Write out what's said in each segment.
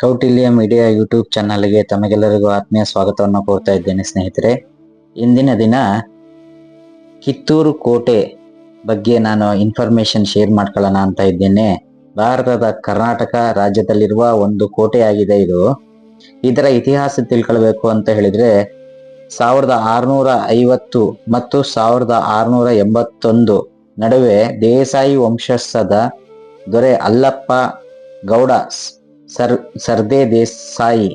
Kautilya media YouTube ಚಾನಲ್ಗೆ ತಮಗೆಲ್ಲರಿಗೂ ಆತ್ಮೀಯ ಸ್ವಾಗತವನ್ನು ಕೋರ್ತಾ ಇದ್ದೇನೆ, ಸ್ನೇಹಿತರೆ. ಇಂದಿನ ದಿನ ಕಿತ್ತೂರು ಕೋಟೆ ಬಗ್ಗೆ ನಾನು ಇನ್ಫಾರ್ಮೇಶನ್ ಶೇರ್ ಮಾಡ್ಕೊಳ್ಳೋಣ ಅಂತ ಇದ್ದೇನೆ. ಭಾರತದ ಕರ್ನಾಟಕ ರಾಜ್ಯದಲ್ಲಿರುವ ಒಂದು ಕೋಟೆಯಾಗಿದೆ ಇದು. ಇದರ ಇತಿಹಾಸ ತಿಳ್ಕೊಳ್ಬೇಕು ಅಂತ ಹೇಳಿದ್ರೆ, ಸಾವಿರದ ಆರುನೂರ ಐವತ್ತು ಮತ್ತು ಸಾವಿರದ ಆರುನೂರ ಎಂಬತ್ತೊಂದು ನಡುವೆ ದೇಸಾಯಿ ವಂಶಸ್ಥದ ದೊರೆ ಅಲ್ಲಪ್ಪ ಗೌಡ ಸರ್, ಸರ್ದೇ ದೇಸಾಯಿ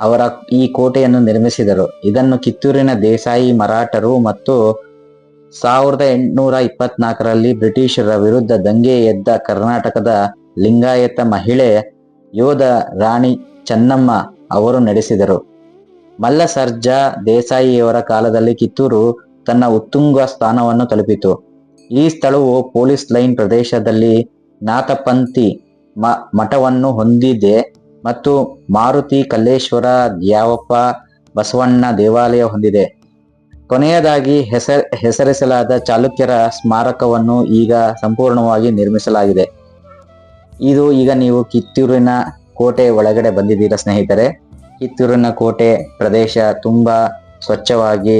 ಅವರ ಈ ಕೋಟೆಯನ್ನು ನಿರ್ಮಿಸಿದರು. ಇದನ್ನು ಕಿತ್ತೂರಿನ ದೇಸಾಯಿ ಮರಾಠರು ಮತ್ತು ಸಾವಿರದ ಎಂಟುನೂರ ಇಪ್ಪತ್ನಾಲ್ಕರಲ್ಲಿ ಬ್ರಿಟಿಷರ ವಿರುದ್ಧ ದಂಗೆ ಎದ್ದ ಕರ್ನಾಟಕದ ಲಿಂಗಾಯತ ಮಹಿಳೆ ಯೋಧ ರಾಣಿ ಚೆನ್ನಮ್ಮ ಅವರು ನಡೆಸಿದರು. ಮಲ್ಲ ಸರ್ಜಾ ದೇಸಾಯಿಯವರ ಕಾಲದಲ್ಲಿ ಕಿತ್ತೂರು ತನ್ನ ಉತ್ತುಂಗ ಸ್ಥಾನವನ್ನು ತಲುಪಿತು. ಈ ಸ್ಥಳವು ಪೊಲೀಸ್ ಲೈನ್ ಪ್ರದೇಶದಲ್ಲಿ ನಾಥಪಂಥಿ ಮಠವನ್ನು ಹೊಂದಿದೆ ಮತ್ತು ಮಾರುತಿ ಕಲ್ಲೇಶ್ವರ ದ್ಯಾವಪ್ಪ ಬಸವಣ್ಣ ದೇವಾಲಯ ಹೊಂದಿದೆ. ಕೊನೆಯದಾಗಿ ಹೆಸರ, ಹೆಸರಿಸಲಾದ ಚಾಲುಕ್ಯರ ಸ್ಮಾರಕವನ್ನು ಈಗ ಸಂಪೂರ್ಣವಾಗಿ ನಿರ್ಮಿಸಲಾಗಿದೆ. ಇದು ಈಗ ನೀವು ಕಿತ್ತೂರಿನ ಕೋಟೆ ಒಳಗಡೆ ಬಂದಿದ್ದೀರಾ ಸ್ನೇಹಿತರೆ. ಕಿತ್ತೂರಿನ ಕೋಟೆ ಪ್ರದೇಶ ತುಂಬಾ ಸ್ವಚ್ಛವಾಗಿ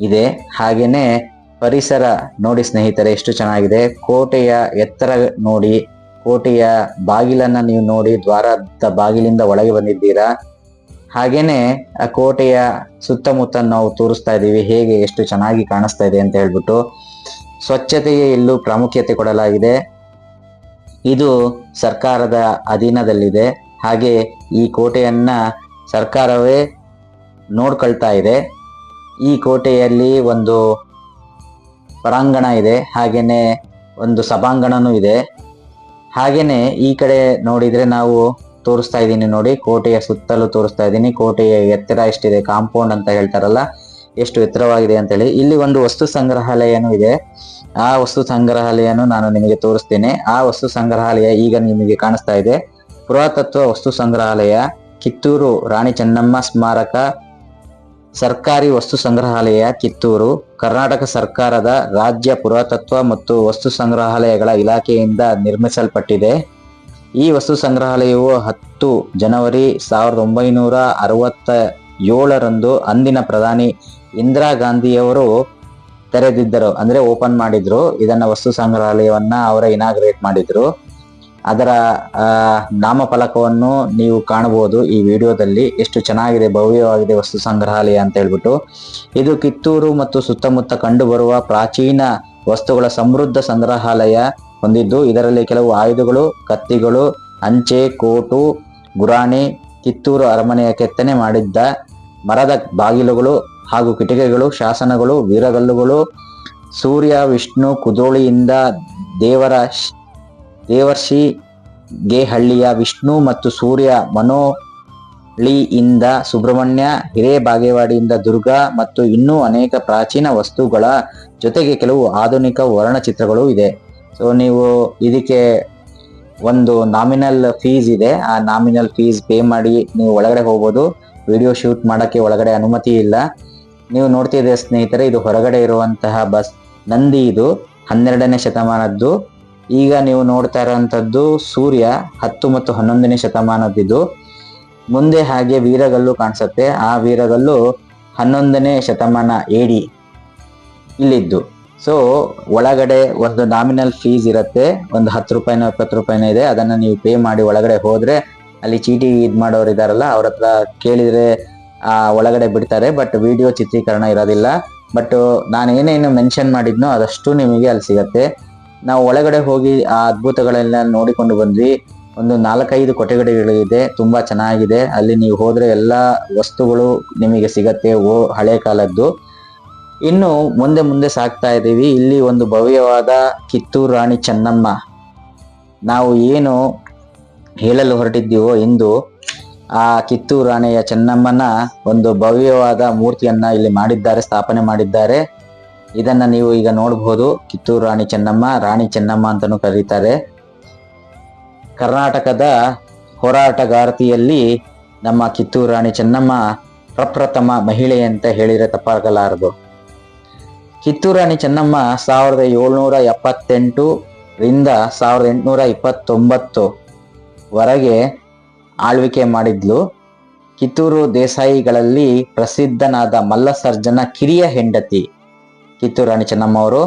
ಇದೆ. ಹಾಗೆಯೇ ಪರಿಸರ ನೋಡಿ ಸ್ನೇಹಿತರೆ, ಎಷ್ಟು ಚೆನ್ನಾಗಿದೆ. ಕೋಟೆಯ ಎತ್ತರ ನೋಡಿ ಕೋಟೆಯ ಬಾಗಿಲನ್ನ ನೀವು ನೋಡಿ, ದ್ವಾರದ ಬಾಗಿಲಿಂದ ಒಳಗೆ ಬಂದಿದ್ದೀರಾ? ಹಾಗೇನೆ ಆ ಕೋಟೆಯ ಸುತ್ತಮುತ್ತ ನಾವು ತೋರಿಸ್ತಾ ಇದ್ದೀವಿ, ಹೇಗೆ ಎಷ್ಟು ಚೆನ್ನಾಗಿ ಕಾಣಿಸ್ತಾ ಇದೆ ಅಂತ ಹೇಳ್ಬಿಟ್ಟು. ಸ್ವಚ್ಛತೆಗೆ ಇಲ್ಲೂ ಪ್ರಾಮುಖ್ಯತೆ ಕೊಡಲಾಗಿದೆ. ಇದು ಸರ್ಕಾರದ ಅಧೀನದಲ್ಲಿದೆ. ಹಾಗೆ ಈ ಕೋಟೆಯನ್ನ ಸರ್ಕಾರವೇ ನೋಡ್ಕೊಳ್ತಾ ಇದೆ. ಈ ಕೋಟೆಯಲ್ಲಿ ಒಂದು ಹೊರಾಂಗಣ ಇದೆ, ಹಾಗೇನೆ ಒಂದು ಸಭಾಂಗಣನೂ ಇದೆ. ಹಾಗೇನೆ ಈ ಕಡೆ ನೋಡಿದ್ರೆ ನಾವು ತೋರಿಸ್ತಾ ಇದ್ದೀನಿ ನೋಡಿ, ಕೋಟೆಯ ಸುತ್ತಲೂ ತೋರಿಸ್ತಾ ಇದ್ದೀನಿ. ಕೋಟೆಯ ಎತ್ತರ ಎಷ್ಟಿದೆ, ಕಾಂಪೌಂಡ್ ಅಂತ ಹೇಳ್ತಾರಲ್ಲ, ಎಷ್ಟು ಎತ್ತರವಾಗಿದೆ ಅಂತೇಳಿ. ಇಲ್ಲಿ ಒಂದು ವಸ್ತು ಸಂಗ್ರಹಾಲಯನೂ ಇದೆ. ಆ ವಸ್ತು ಸಂಗ್ರಹಾಲಯನು ನಾನು ನಿಮಗೆ ತೋರಿಸ್ತೇನೆ. ಆ ವಸ್ತು ಸಂಗ್ರಹಾಲಯ ಈಗ ನಿಮಗೆ ಕಾಣಿಸ್ತಾ ಇದೆ. ಪುರಾತತ್ವ ವಸ್ತು ಸಂಗ್ರಹಾಲಯ, ಕಿತ್ತೂರು ರಾಣಿ ಚೆನ್ನಮ್ಮ ಸ್ಮಾರಕ ಸರ್ಕಾರಿ ವಸ್ತು ಸಂಗ್ರಹಾಲಯ ಕಿತ್ತೂರು, ಕರ್ನಾಟಕ ಸರ್ಕಾರದ ರಾಜ್ಯ ಪುರಾತತ್ವ ಮತ್ತು ವಸ್ತು ಸಂಗ್ರಹಾಲಯಗಳ ಇಲಾಖೆಯಿಂದ ನಿರ್ಮಿಸಲ್ಪಟ್ಟಿದೆ. ಈ ವಸ್ತು ಸಂಗ್ರಹಾಲಯವು ಹತ್ತು ಜನವರಿ ಸಾವಿರದ ಒಂಬೈನೂರ ಅರವತ್ತ ಏಳರಂದು ಅಂದಿನ ಪ್ರಧಾನಿ ಇಂದಿರಾ ಗಾಂಧಿಯವರು ತೆರೆದಿದ್ದರು, ಅಂದ್ರೆ ಓಪನ್ ಮಾಡಿದ್ರು. ಇದನ್ನ ವಸ್ತು ಸಂಗ್ರಹಾಲಯವನ್ನ ಅವರ ಇನಾಗ್ರೇಟ್ ಮಾಡಿದ್ರು. ಅದರ ನಾಮಫಲಕವನ್ನು ನೀವು ಕಾಣಬಹುದು ಈ ವಿಡಿಯೋದಲ್ಲಿ. ಎಷ್ಟು ಚೆನ್ನಾಗಿದೆ, ಭವ್ಯವಾಗಿದೆ ವಸ್ತು ಸಂಗ್ರಹಾಲಯ ಅಂತ ಹೇಳ್ಬಿಟ್ಟು. ಇದು ಕಿತ್ತೂರು ಮತ್ತು ಸುತ್ತಮುತ್ತ ಕಂಡುಬರುವ ಪ್ರಾಚೀನ ವಸ್ತುಗಳ ಸಮೃದ್ಧ ಸಂಗ್ರಹಾಲಯ ಹೊಂದಿದ್ದು, ಇದರಲ್ಲಿ ಕೆಲವು ಆಯುಧಗಳು, ಕತ್ತಿಗಳು, ಅಂಚೆ, ಕೋಟು, ಗುರಾಣಿ, ಕಿತ್ತೂರು ಅರಮನೆಯ ಕೆತ್ತನೆ ಮಾಡಿದ್ದ ಮರದ ಬಾಗಿಲುಗಳು ಹಾಗೂ ಕಿಟಿಕೆಗಳು, ಶಾಸನಗಳು, ವೀರಗಲ್ಲುಗಳು, ಸೂರ್ಯ, ವಿಷ್ಣು, ಕುದೋಳಿಯಿಂದ ದೇವರ ದೇವರ್ಷಿ ಗೇಹಳ್ಳಿಯ ವಿಷ್ಣು ಮತ್ತು ಸೂರ್ಯ ಮನೋಳಿಯಿಂದ ಸುಬ್ರಹ್ಮಣ್ಯ, ಹಿರೇಬಾಗೇವಾಡಿಯಿಂದ ದುರ್ಗಾ ಮತ್ತು ಇನ್ನೂ ಅನೇಕ ಪ್ರಾಚೀನ ವಸ್ತುಗಳ ಜೊತೆಗೆ ಕೆಲವು ಆಧುನಿಕ ವರ್ಣಚಿತ್ರಗಳು ಇದೆ. ಸೊ ನೀವು ಇದಕ್ಕೆ ಒಂದು ನಾಮಿನಲ್ ಫೀಸ್ ಇದೆ. ಆ ನಾಮಿನಲ್ ಫೀಸ್ ಪೇ ಮಾಡಿ ನೀವು ಒಳಗಡೆ ಹೋಗ್ಬೋದು. ವಿಡಿಯೋ ಶೂಟ್ ಮಾಡೋಕ್ಕೆ ಒಳಗಡೆ ಅನುಮತಿ ಇಲ್ಲ. ನೀವು ನೋಡ್ತಿದ್ದೀರ ಸ್ನೇಹಿತರೆ, ಇದು ಹೊರಗಡೆ ಇರುವಂತಹ ಬಸ್, ನಂದಿ ಇದು. ಹನ್ನೆರಡನೇ ಶತಮಾನದ್ದು. ಈಗ ನೀವು ನೋಡ್ತಾ ಇರೋಂಥದ್ದು ಸೂರ್ಯ ಹತ್ತು ಮತ್ತು ಹನ್ನೊಂದನೇ ಶತಮಾನದ್ದು ಮುಂದೆ ಹಾಗೆ ವೀರಗಲ್ಲು ಕಾಣಿಸುತ್ತೆ. ಆ ವೀರಗಲ್ಲು ಹನ್ನೊಂದನೇ ಶತಮಾನ ಏಡಿ ಇಲ್ಲಿದ್ದು. ಸೊ ಒಳಗಡೆ ಒಂದು ನಾಮಿನಲ್ ಫೀಸ್ ಇರುತ್ತೆ. ಒಂದು ಹತ್ತು ರೂಪಾಯಿನೋ ಇಪ್ಪತ್ತು ರೂಪಾಯಿನೋ ಇದೆ. ಅದನ್ನ ನೀವು ಪೇ ಮಾಡಿ ಒಳಗಡೆ ಹೋದರೆ ಅಲ್ಲಿ ಚೀಟಿ ಇದು ಮಾಡೋರು ಇದಾರಲ್ಲ, ಅವ್ರ ಹತ್ರ ಕೇಳಿದ್ರೆ ಒಳಗಡೆ ಬಿಡ್ತಾರೆ. ಬಟ್ ವಿಡಿಯೋ ಚಿತ್ರೀಕರಣ ಇರೋದಿಲ್ಲ. ಬಟ್ ನಾನು ಏನೇನು ಮೆನ್ಷನ್ ಮಾಡಿದ್ನೋ ಅದಷ್ಟು ನಿಮಗೆ ಅಲ್ಲಿ ಸಿಗತ್ತೆ. ನಾವು ಒಳಗಡೆ ಹೋಗಿ ಆ ಅದ್ಭುತಗಳೆಲ್ಲ ನೋಡಿಕೊಂಡು ಬಂದ್ವಿ. ಒಂದು ನಾಲ್ಕೈದು ಕೊಠಡಿಗಳಿದೆ, ತುಂಬಾ ಚೆನ್ನಾಗಿದೆ. ಅಲ್ಲಿ ನೀವು ಹೋದ್ರೆ ಎಲ್ಲಾ ವಸ್ತುಗಳು ನಿಮಗೆ ಸಿಗತ್ತೆ, ಓ, ಹಳೆ ಕಾಲದ್ದು. ಇನ್ನು ಮುಂದೆ ಮುಂದೆ ಸಾಗ್ತಾ ಇದ್ದೀವಿ. ಇಲ್ಲಿ ಒಂದು ಭವ್ಯವಾದ ಕಿತ್ತೂರು ರಾಣಿ ಚೆನ್ನಮ್ಮ. ನಾವು ಏನು ಹೇಳಲು ಹೊರಟಿದ್ದೀವೋ ಇಂದು ಆ ಕಿತ್ತೂರು ರಾಣಿಯ ಚೆನ್ನಮ್ಮನ ಒಂದು ಭವ್ಯವಾದ ಮೂರ್ತಿಯನ್ನ ಇಲ್ಲಿ ಮಾಡಿದ್ದಾರೆ, ಸ್ಥಾಪನೆ ಮಾಡಿದ್ದಾರೆ. ಇದನ್ನ ನೀವು ಈಗ ನೋಡಬಹುದು ಕಿತ್ತೂರು ರಾಣಿ ಚೆನ್ನಮ್ಮ ರಾಣಿ ಚೆನ್ನಮ್ಮ ಅಂತಾನೂ ಕರೀತಾರೆ. ಕರ್ನಾಟಕದ ಹೋರಾಟಗಾರತಿಯಲ್ಲಿ ನಮ್ಮ ಕಿತ್ತೂರು ರಾಣಿ ಚೆನ್ನಮ್ಮ ಪ್ರಪ್ರಥಮ ಮಹಿಳೆ ಅಂತ ಹೇಳಿದ್ರೆ ತಪ್ಪಾಗಲಾರದು. ಕಿತ್ತೂರು ರಾಣಿ ಚೆನ್ನಮ್ಮ ಸಾವಿರದ ಏಳ್ನೂರ ಎಪ್ಪತ್ತೆಂಟು ರಿಂದ ಸಾವಿರದ ಎಂಟುನೂರ ಇಪ್ಪತ್ತೊಂಬತ್ತು ವರೆಗೆ ಆಳ್ವಿಕೆ ಮಾಡಿದ್ಲು. ಕಿತ್ತೂರು ದೇಸಾಯಿಗಳಲ್ಲಿ ಪ್ರಸಿದ್ಧನಾದ ಮಲ್ಲಸರ್ಜನ ಕಿರಿಯ ಹೆಂಡತಿ. ಕಿತ್ತೂರು ರಾಣಿ ಚೆನ್ನಮ್ಮ ಅವರು.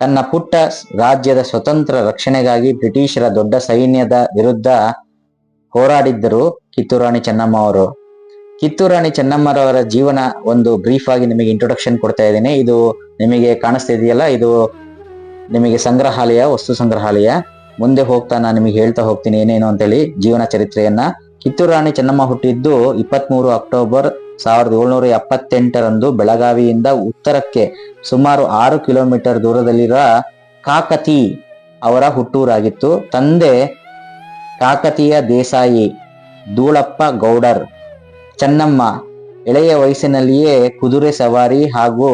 ತನ್ನ ಪುಟ್ಟ ರಾಜ್ಯದ ಸ್ವತಂತ್ರ ರಕ್ಷಣೆಗಾಗಿ ಬ್ರಿಟಿಷರ ದೊಡ್ಡ ಸೈನ್ಯದ ವಿರುದ್ಧ ಹೋರಾಡಿದ್ದರು ಕಿತ್ತೂರು ರಾಣಿ ಚೆನ್ನಮ್ಮ ಅವರು. ಕಿತ್ತೂರು ರಾಣಿ ಚೆನ್ನಮ್ಮರವರ ಜೀವನ ಒಂದು ಬ್ರೀಫ್ ಆಗಿ ನಿಮಗೆ ಇಂಟ್ರೊಡಕ್ಷನ್ ಕೊಡ್ತಾ ಇದ್ದೀನಿ. ಇದು ನಿಮಗೆ ಕಾಣಿಸ್ತಾ ಇದೆಯಲ್ಲ, ಇದು ನಿಮಗೆ ಸಂಗ್ರಹಾಲಯ, ವಸ್ತು ಸಂಗ್ರಹಾಲಯ. ಮುಂದೆ ಹೋಗ್ತಾ ನಾನು ನಿಮಗೆ ಹೇಳ್ತಾ ಹೋಗ್ತೀನಿ ಏನೇನು ಅಂತೇಳಿ ಜೀವನ ಚರಿತ್ರೆಯನ್ನ. ಕಿತ್ತೂರು ರಾಣಿ ಚೆನ್ನಮ್ಮ ಹುಟ್ಟಿದ್ದು ಇಪ್ಪತ್ಮೂರು ಅಕ್ಟೋಬರ್ ಸಾವಿರದ ಏಳ್ನೂರ ಎಪ್ಪತ್ತೆಂಟರಂದು ಬೆಳಗಾವಿಯಿಂದ ಉತ್ತರಕ್ಕೆ ಸುಮಾರು ಆರು ಕಿಲೋಮೀಟರ್ ದೂರದಲ್ಲಿರುವ ಕಾಕತಿ ಅವರ ಹುಟ್ಟೂರಾಗಿತ್ತು. ತಂದೆ ಕಾಕತಿಯ ದೇಸಾಯಿ ಧೂಳಪ್ಪ ಗೌಡರ್, ಚೆನ್ನಮ್ಮ ಎಳೆಯ ವಯಸ್ಸಿನಲ್ಲಿಯೇ ಕುದುರೆ ಸವಾರಿ ಹಾಗೂ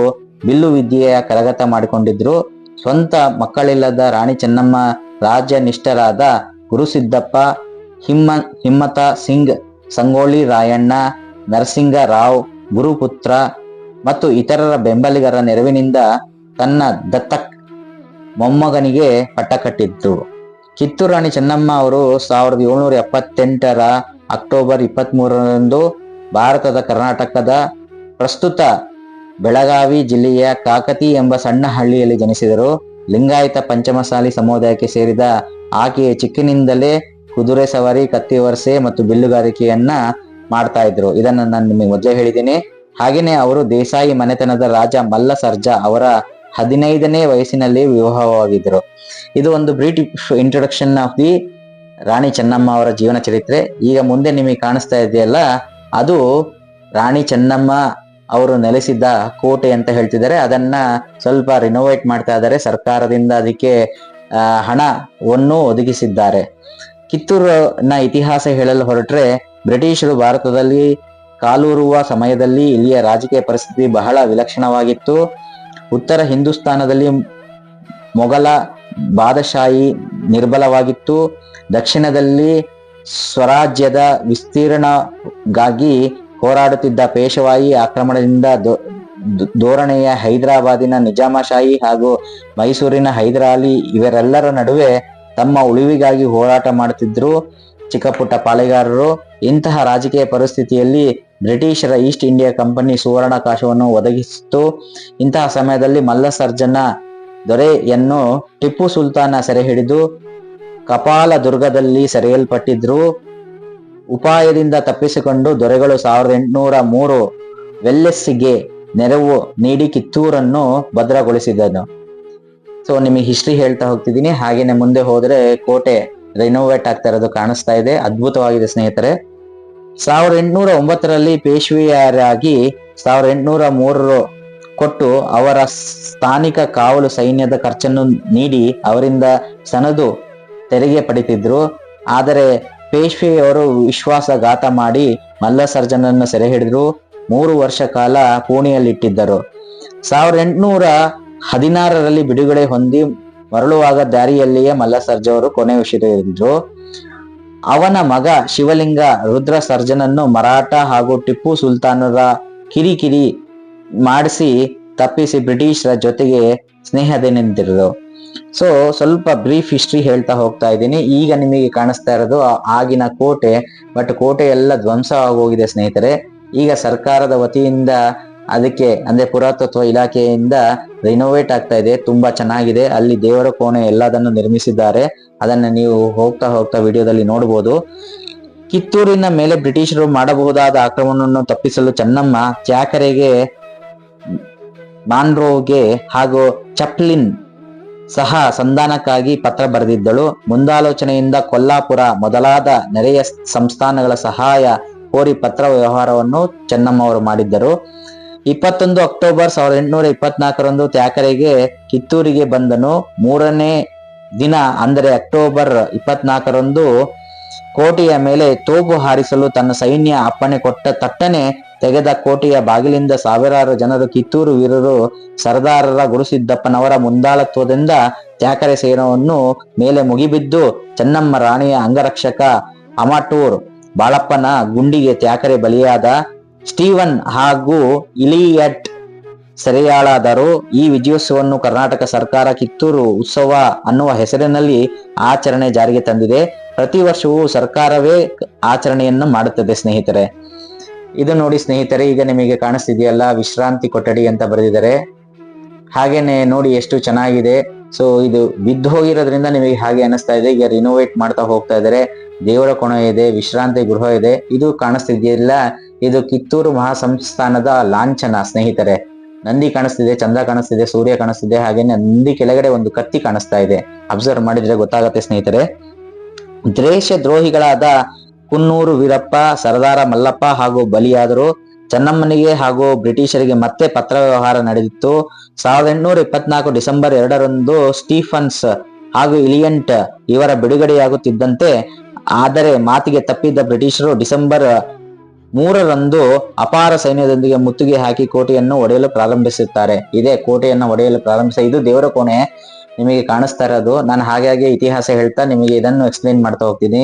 ಬಿಲ್ಲು ವಿದ್ಯೆಯ ಕರಗತ ಮಾಡಿಕೊಂಡಿದ್ರು. ಸ್ವಂತ ಮಕ್ಕಳಿಲ್ಲದ ರಾಣಿ ಚೆನ್ನಮ್ಮ ರಾಜ್ಯ ನಿಷ್ಠರಾದ ಗುರುಸಿದ್ದಪ್ಪ ಹಿಮ್ಮ ಹಿಮ್ಮತ ಸಿಂಗ್ ಸಂಗೋಳಿ ರಾಯಣ್ಣ ನರಸಿಂಗ ರಾವ್ ಗುರುಪುತ್ರ ಮತ್ತು ಇತರರ ಬೆಂಬಲಿಗರ ನೆರವಿನಿಂದ ತನ್ನ ದತ್ತಕ್ ಮೊಮ್ಮಗನಿಗೆ ಪಟ್ಟ ಕಟ್ಟಿದ್ರು ಕಿತ್ತೂರು ರಾಣಿ ಚೆನ್ನಮ್ಮ ಅವರು ಸಾವಿರದ ಏಳ್ನೂರ ಎಪ್ಪತ್ತೆಂಟರ ಅಕ್ಟೋಬರ್ ಇಪ್ಪತ್ಮೂರರಂದು ಭಾರತದ ಕರ್ನಾಟಕದ ಪ್ರಸ್ತುತ ಬೆಳಗಾವಿ ಜಿಲ್ಲೆಯ ಕಾಕತಿ ಎಂಬ ಸಣ್ಣ ಹಳ್ಳಿಯಲ್ಲಿ ಜನಿಸಿದರು. ಲಿಂಗಾಯತ ಪಂಚಮಸಾಲಿ ಸಮುದಾಯಕ್ಕೆ ಸೇರಿದ ಆಕೆಯ ಚಿಕ್ಕಿನಿಂದಲೇ ಕುದುರೆ ಸವಾರಿ, ಕತ್ತಿ ವರಸೆ ಮತ್ತು ಬಿಲ್ಲುಗಾರಿಕೆಯನ್ನ ಮಾಡ್ತಾ ಇದ್ರು. ಇದನ್ನ ನಾನು ನಿಮಗೆ ಮೊದಲೇ ಹೇಳಿದ್ದೀನಿ ಹಾಗೇನೆ ಅವರು ದೇಸಾಯಿ ಮನೆತನದ ರಾಜ ಮಲ್ಲ ಸರ್ಜಾ ಅವರ ಹದಿನೈದನೇ ವಯಸ್ಸಿನಲ್ಲಿ ವಿವಾಹವಾಗಿದ್ದರು ಇದು ಒಂದು British introduction of the Rani Chennamma ಅವರ ಜೀವನ ಚರಿತ್ರೆ. ಈಗ ಮುಂದೆ ನಿಮಗೆ ಕಾಣಿಸ್ತಾ ಇದೆಯಲ್ಲ, ಅದು ರಾಣಿ ಚೆನ್ನಮ್ಮ ಅವರು ನೆಲೆಸಿದ್ದ ಕೋಟೆ ಅಂತ ಹೇಳ್ತಿದ್ದಾರೆ. ಅದನ್ನ ಸ್ವಲ್ಪ ರಿನೋವೇಟ್ ಮಾಡ್ತಾ ಇದ್ದಾರೆ. ಸರ್ಕಾರದಿಂದ ಅದಕ್ಕೆ ಹಣವನ್ನು ಒದಗಿಸಿದ್ದಾರೆ. ಕಿತ್ತೂರಿನ ಇತಿಹಾಸ ಹೇಳಲು ಹೊರಟ್ರೆ ಬ್ರಿಟಿಷರು ಭಾರತದಲ್ಲಿ ಕಾಲೂರುವ ಸಮಯದಲ್ಲಿ ಇಲ್ಲಿಯ ರಾಜಕೀಯ ಪರಿಸ್ಥಿತಿ ಬಹಳ ವಿಲಕ್ಷಣವಾಗಿತ್ತು. ಉತ್ತರ ಹಿಂದೂಸ್ತಾನದಲ್ಲಿ ಮೊಘಲ ಬಾದಶಾಹಿ ನಿರ್ಬಲವಾಗಿತ್ತು. ದಕ್ಷಿಣದಲ್ಲಿ ಸ್ವರಾಜ್ಯದ ವಿಸ್ತೀರ್ಣಗಾಗಿ ಹೋರಾಡುತ್ತಿದ್ದ ಪೇಶವಾಯಿ ಆಕ್ರಮಣದಿಂದ ಧೋರಣೆಯ ಹೈದರಾಬಾದಿನ ನಿಜಾಮಶಾಹಿ ಹಾಗೂ ಮೈಸೂರಿನ ಹೈದರಾಲಿ ಇವರೆಲ್ಲರ ನಡುವೆ ತಮ್ಮ ಉಳಿವಿಗಾಗಿ ಹೋರಾಟ ಮಾಡುತ್ತಿದ್ರು. ಚಿಕ್ಕ ಪುಟ್ಟ ಪಾಳೆಗಾರರು ಇಂತಹ ರಾಜಕೀಯ ಪರಿಸ್ಥಿತಿಯಲ್ಲಿ ಬ್ರಿಟಿಷರ ಈಸ್ಟ್ ಇಂಡಿಯಾ ಕಂಪನಿ ಸುವರ್ಣಾಕಾಶವನ್ನು ಒದಗಿಸಿತು ಇಂತಹ ಸಮಯದಲ್ಲಿ ಮಲ್ಲಸರ್ಜನ ದೊರೆಯನ್ನು ಟಿಪ್ಪು ಸುಲ್ತಾನ ಸೆರೆ ಹಿಡಿದು ಕಪಾಲ ದುರ್ಗದಲ್ಲಿ ಸೆರೆಯಲ್ಪಟ್ಟಿದ್ರು. ಉಪಾಯದಿಂದ ತಪ್ಪಿಸಿಕೊಂಡು ದೊರೆಗಳು ಸಾವಿರದ ಎಂಟುನೂರ ಮೂರು ವೆಲ್ಲೆಸ್ಸಿಗೆ ನೆರವು ನೀಡಿ ಕಿತ್ತೂರನ್ನು ಭದ್ರಗೊಳಿಸಿದನು. ಸೊ ನಿಮಗೆ ಹಿಸ್ಟ್ರಿ ಹೇಳ್ತಾ ಹೋಗ್ತಿದ್ದೀನಿ. ಹಾಗೇನೆ ಮುಂದೆ ಹೋದ್ರೆ ಕೋಟೆ ರಿನೋವೇಟ್ ಆಗ್ತಾ ಇರೋದು ಕಾಣಿಸ್ತಾ ಇದೆ, ಅದ್ಭುತವಾಗಿದೆ ಸ್ನೇಹಿತರೆ. ಸಾವಿರದ ಎಂಟುನೂರ ಒಂಬತ್ತರಲ್ಲಿ ಪೇಶ್ವೆಯರಾಗಿ ಸಾವಿರದ ಎಂಟುನೂರ ಮೂರರು ಕೊಟ್ಟು ಅವರ ಸ್ಥಾನಿಕ ಕಾವಲು ಸೈನ್ಯದ ಖರ್ಚನ್ನು ನೀಡಿ ಅವರಿಂದ ಸನದು ತೆರಿಗೆ ಪಡಿತಿದ್ರು. ಆದರೆ ಪೇಶ್ವೆಯವರು ವಿಶ್ವಾಸಘಾತ ಮಾಡಿ ಮಲ್ಲಸರ್ಜನನ್ನು ಸೆರೆ ಹಿಡಿದ್ರು ಮೂರು ವರ್ಷ ಕಾಲ ಪೂಣೆಯಲ್ಲಿಟ್ಟಿದ್ದರು. ಸಾವಿರದ ಎಂಟುನೂರ ಹದಿನಾರರಲ್ಲಿ ಬಿಡುಗಡೆ ಹೊಂದಿ ಮರಳುವಾಗ ದಾರಿಯಲ್ಲಿಯೇ ಮಲ್ಲಸರ್ಜವರು ಕೊನೆ ಉಸಿರಿದ್ರು ಅವನ ಮಗ ಶಿವಲಿಂಗ ರುದ್ರ ಸರ್ಜನನ್ನು ಮರಾಠ ಹಾಗೂ ಟಿಪ್ಪು ಸುಲ್ತಾನರ ಕಿರಿಕಿರಿ ಮಾಡಿಸಿ ತಪ್ಪಿಸಿ ಬ್ರಿಟಿಷರ ಜೊತೆಗೆ ಸ್ನೇಹದಿಂದಿದ್ರು ಸೊ ಸ್ವಲ್ಪ ಬ್ರೀಫ್ ಹಿಸ್ಟ್ರಿ ಹೇಳ್ತಾ ಹೋಗ್ತಾ ಇದ್ದೀನಿ. ಈಗ ನಿಮಗೆ ಕಾಣಿಸ್ತಾ ಇರೋದು ಆಗಿನ ಕೋಟೆ ಬಟ್ ಕೋಟೆ ಎಲ್ಲ ಧ್ವಂಸ ಆಗೋಗಿದೆ ಸ್ನೇಹಿತರೆ. ಈಗ ಸರ್ಕಾರದ ವತಿಯಿಂದ ಅದಕ್ಕೆ ಅಂದ್ರೆ ಪುರಾತತ್ವ ಇಲಾಖೆಯಿಂದ ರಿನೋವೇಟ್ ಆಗ್ತಾ ಇದೆ, ತುಂಬಾ ಚೆನ್ನಾಗಿದೆ. ಅಲ್ಲಿ ದೇವರ ಕೋಣೆ ಎಲ್ಲದನ್ನು ನಿರ್ಮಿಸಿದ್ದಾರೆ. ಅದನ್ನ ನೀವು ಹೋಗ್ತಾ ಹೋಗ್ತಾ ವಿಡಿಯೋದಲ್ಲಿ ನೋಡಬಹುದು ಕಿತ್ತೂರಿನ ಮೇಲೆ ಬ್ರಿಟಿಷರು ಮಾಡಬಹುದಾದ ಆಕ್ರಮಣವನ್ನು ತಪ್ಪಿಸಲು ಚೆನ್ನಮ್ಮ ಚಾಕರೆಗೆ ಮಾನ್ರೋಗೆ ಹಾಗೂ ಚಪ್ಲಿನ್ ಸಹ ಸಂಧಾನಕ್ಕಾಗಿ ಪತ್ರ ಬರೆದಿದ್ದಳು. ಮುಂದಾಲೋಚನೆಯಿಂದ ಕೊಲ್ಲಾಪುರ ಮೊದಲಾದ ನೆರೆಯ ಸಂಸ್ಥಾನಗಳ ಸಹಾಯ ಕೋರಿ ಪತ್ರ ವ್ಯವಹಾರವನ್ನು ಚೆನ್ನಮ್ಮ ಅವರು ಮಾಡಿದ್ದರು. ಇಪ್ಪತ್ತೊಂದು ಅಕ್ಟೋಬರ್ ಸಾವಿರದ ಎಂಟುನೂರ ಇಪ್ಪತ್ನಾಲ್ಕರಂದು ತ್ಯಾಕರೆಗೆ ಕಿತ್ತೂರಿಗೆ ಬಂದನು. ಮೂರನೇ ದಿನ, ಅಂದರೆ ಅಕ್ಟೋಬರ್ ಇಪ್ಪತ್ನಾಲ್ಕರಂದು ಕೋಟೆಯ ಮೇಲೆ ತೋಪು ಹಾರಿಸಲು ತನ್ನ ಸೈನ್ಯ ಅಪ್ಪಣೆ ಕೊಟ್ಟ ತಟ್ಟನೆ ತೆಗೆದ ಕೋಟೆಯ ಬಾಗಿಲಿಂದ ಸಾವಿರಾರು ಜನರು ಕಿತ್ತೂರು ವೀರರು ಸರದಾರರ ಗುರುಸಿದ್ದಪ್ಪನವರ ಮುಂದಾಳತ್ವದಿಂದ ತ್ಯಾಕರೆ ಸೇನವನ್ನು ಮೇಲೆ ಮುಗಿಬಿದ್ದು, ಚೆನ್ನಮ್ಮ ರಾಣಿಯ ಅಂಗರಕ್ಷಕ ಅಮಾಟೂರ್ ಬಾಳಪ್ಪನ ಗುಂಡಿಗೆ ತ್ಯಾಕರೆ ಬಲಿಯಾದ ಸ್ಟೀವನ್ ಹಾಗೂ ಇಲಿಯಟ್ ಸೆರೆಯಾಳಾದರು. ಈ ವಿಜಯೋತ್ಸವವನ್ನು ಕರ್ನಾಟಕ ಸರ್ಕಾರ ಕಿತ್ತೂರು ಉತ್ಸವ ಅನ್ನುವ ಹೆಸರಿನಲ್ಲಿ ಆಚರಣೆ ಜಾರಿಗೆ ತಂದಿದೆ. ಪ್ರತಿ ವರ್ಷವೂ ಸರ್ಕಾರವೇ ಆಚರಣೆಯನ್ನು ಮಾಡುತ್ತದೆ ಸ್ನೇಹಿತರೆ. ಇದು ನೋಡಿ ಸ್ನೇಹಿತರೆ, ಈಗ ನಿಮಗೆ ಕಾಣಿಸ್ತಿದೆಯಲ್ಲ ವಿಶ್ರಾಂತಿ ಕೊಠಡಿ ಅಂತ ಬರೆದಿದ್ದಾರೆ. ಹಾಗೇನೆ ನೋಡಿ ಎಷ್ಟು ಚೆನ್ನಾಗಿದೆ. ಸೊ ಇದು ಬಿದ್ದು ಹೋಗಿರೋದ್ರಿಂದ ನಿಮಗೆ ಹಾಗೆ ಅನಿಸ್ತಾ ಇದೆ. ಈಗ ರಿನೋವೇಟ್ ಮಾಡ್ತಾ ಹೋಗ್ತಾ ಇದ್ದಾರೆ. ದೇವರ ಕೋಣ ಇದೆ, ವಿಶ್ರಾಂತಿ ಗೃಹ ಇದೆ. ಇದು ಕಾಣಿಸ್ತಿದೆಯಲ್ಲ? ಇದು ಕಿತ್ತೂರು ಮಹಾಸಂಸ್ಥಾನದ ಲಾಂಛನ, ಸ್ನೇಹಿತರೆ. ನಂದಿ ಕಾಣಿಸ್ತಿದೆ, ಚಂದ್ರ ಕಾಣಿಸ್ತಿದೆ, ಸೂರ್ಯ ಕಾಣಿಸ್ತಿದೆ ಹಾಗೇನೆ ನಂದಿ ಕೆಳಗಡೆ ಒಂದು ಕತ್ತಿ ಕಾಣಿಸ್ತಾ ಇದೆ. ಅಬ್ಸರ್ವ್ ಮಾಡಿದ್ರೆ ಗೊತ್ತಾಗತ್ತೆ, ಸ್ನೇಹಿತರೆ. ದ್ವೇಷ ದ್ರೋಹಿಗಳಾದ ಕುನ್ನೂರು ವೀರಪ್ಪ, ಸರದಾರ ಮಲ್ಲಪ್ಪ ಹಾಗೂ ಬಲಿಯಾದರು. ಚೆನ್ನಮ್ಮನಿಗೆ ಹಾಗೂ ಬ್ರಿಟಿಷರಿಗೆ ಮತ್ತೆ ಪತ್ರ ವ್ಯವಹಾರ ನಡೆದಿತ್ತು. ಸಾವಿರದ ಎಂಟುನೂರ ಇಪ್ಪತ್ನಾಲ್ಕು ಡಿಸೆಂಬರ್ ಎರಡರಂದು ಸ್ಟೀಫನ್ಸ್ ಹಾಗೂ ಇಲಿಯಂಟ್ ಇವರ ಬಿಡುಗಡೆಯಾಗುತ್ತಿದ್ದಂತೆ, ಆದರೆ ಮಾತಿಗೆ ತಪ್ಪಿದ್ದ ಬ್ರಿಟಿಷರು ಡಿಸೆಂಬರ್ ಮೂರರಂದು ಅಪಾರ ಸೈನ್ಯದೊಂದಿಗೆ ಮುತ್ತಿಗೆ ಹಾಕಿ ಕೋಟೆಯನ್ನು ಒಡೆಯಲು ಪ್ರಾರಂಭಿಸುತ್ತಾರೆ. ಇದೇ ಕೋಟೆಯನ್ನು ಒಡೆಯಲು ಪ್ರಾರಂಭಿಸ ಇದು ದೇವರ ಕೋಣೆ. ನಿಮಗೆ ಕಾಣಿಸ್ತಾ ಇರೋದು. ನಾನು ಹಾಗಾಗಿ ಇತಿಹಾಸ ಹೇಳ್ತಾ ನಿಮಗೆ ಇದನ್ನು ಎಕ್ಸ್ಪ್ಲೈನ್ ಮಾಡ್ತಾ ಹೋಗ್ತೀನಿ.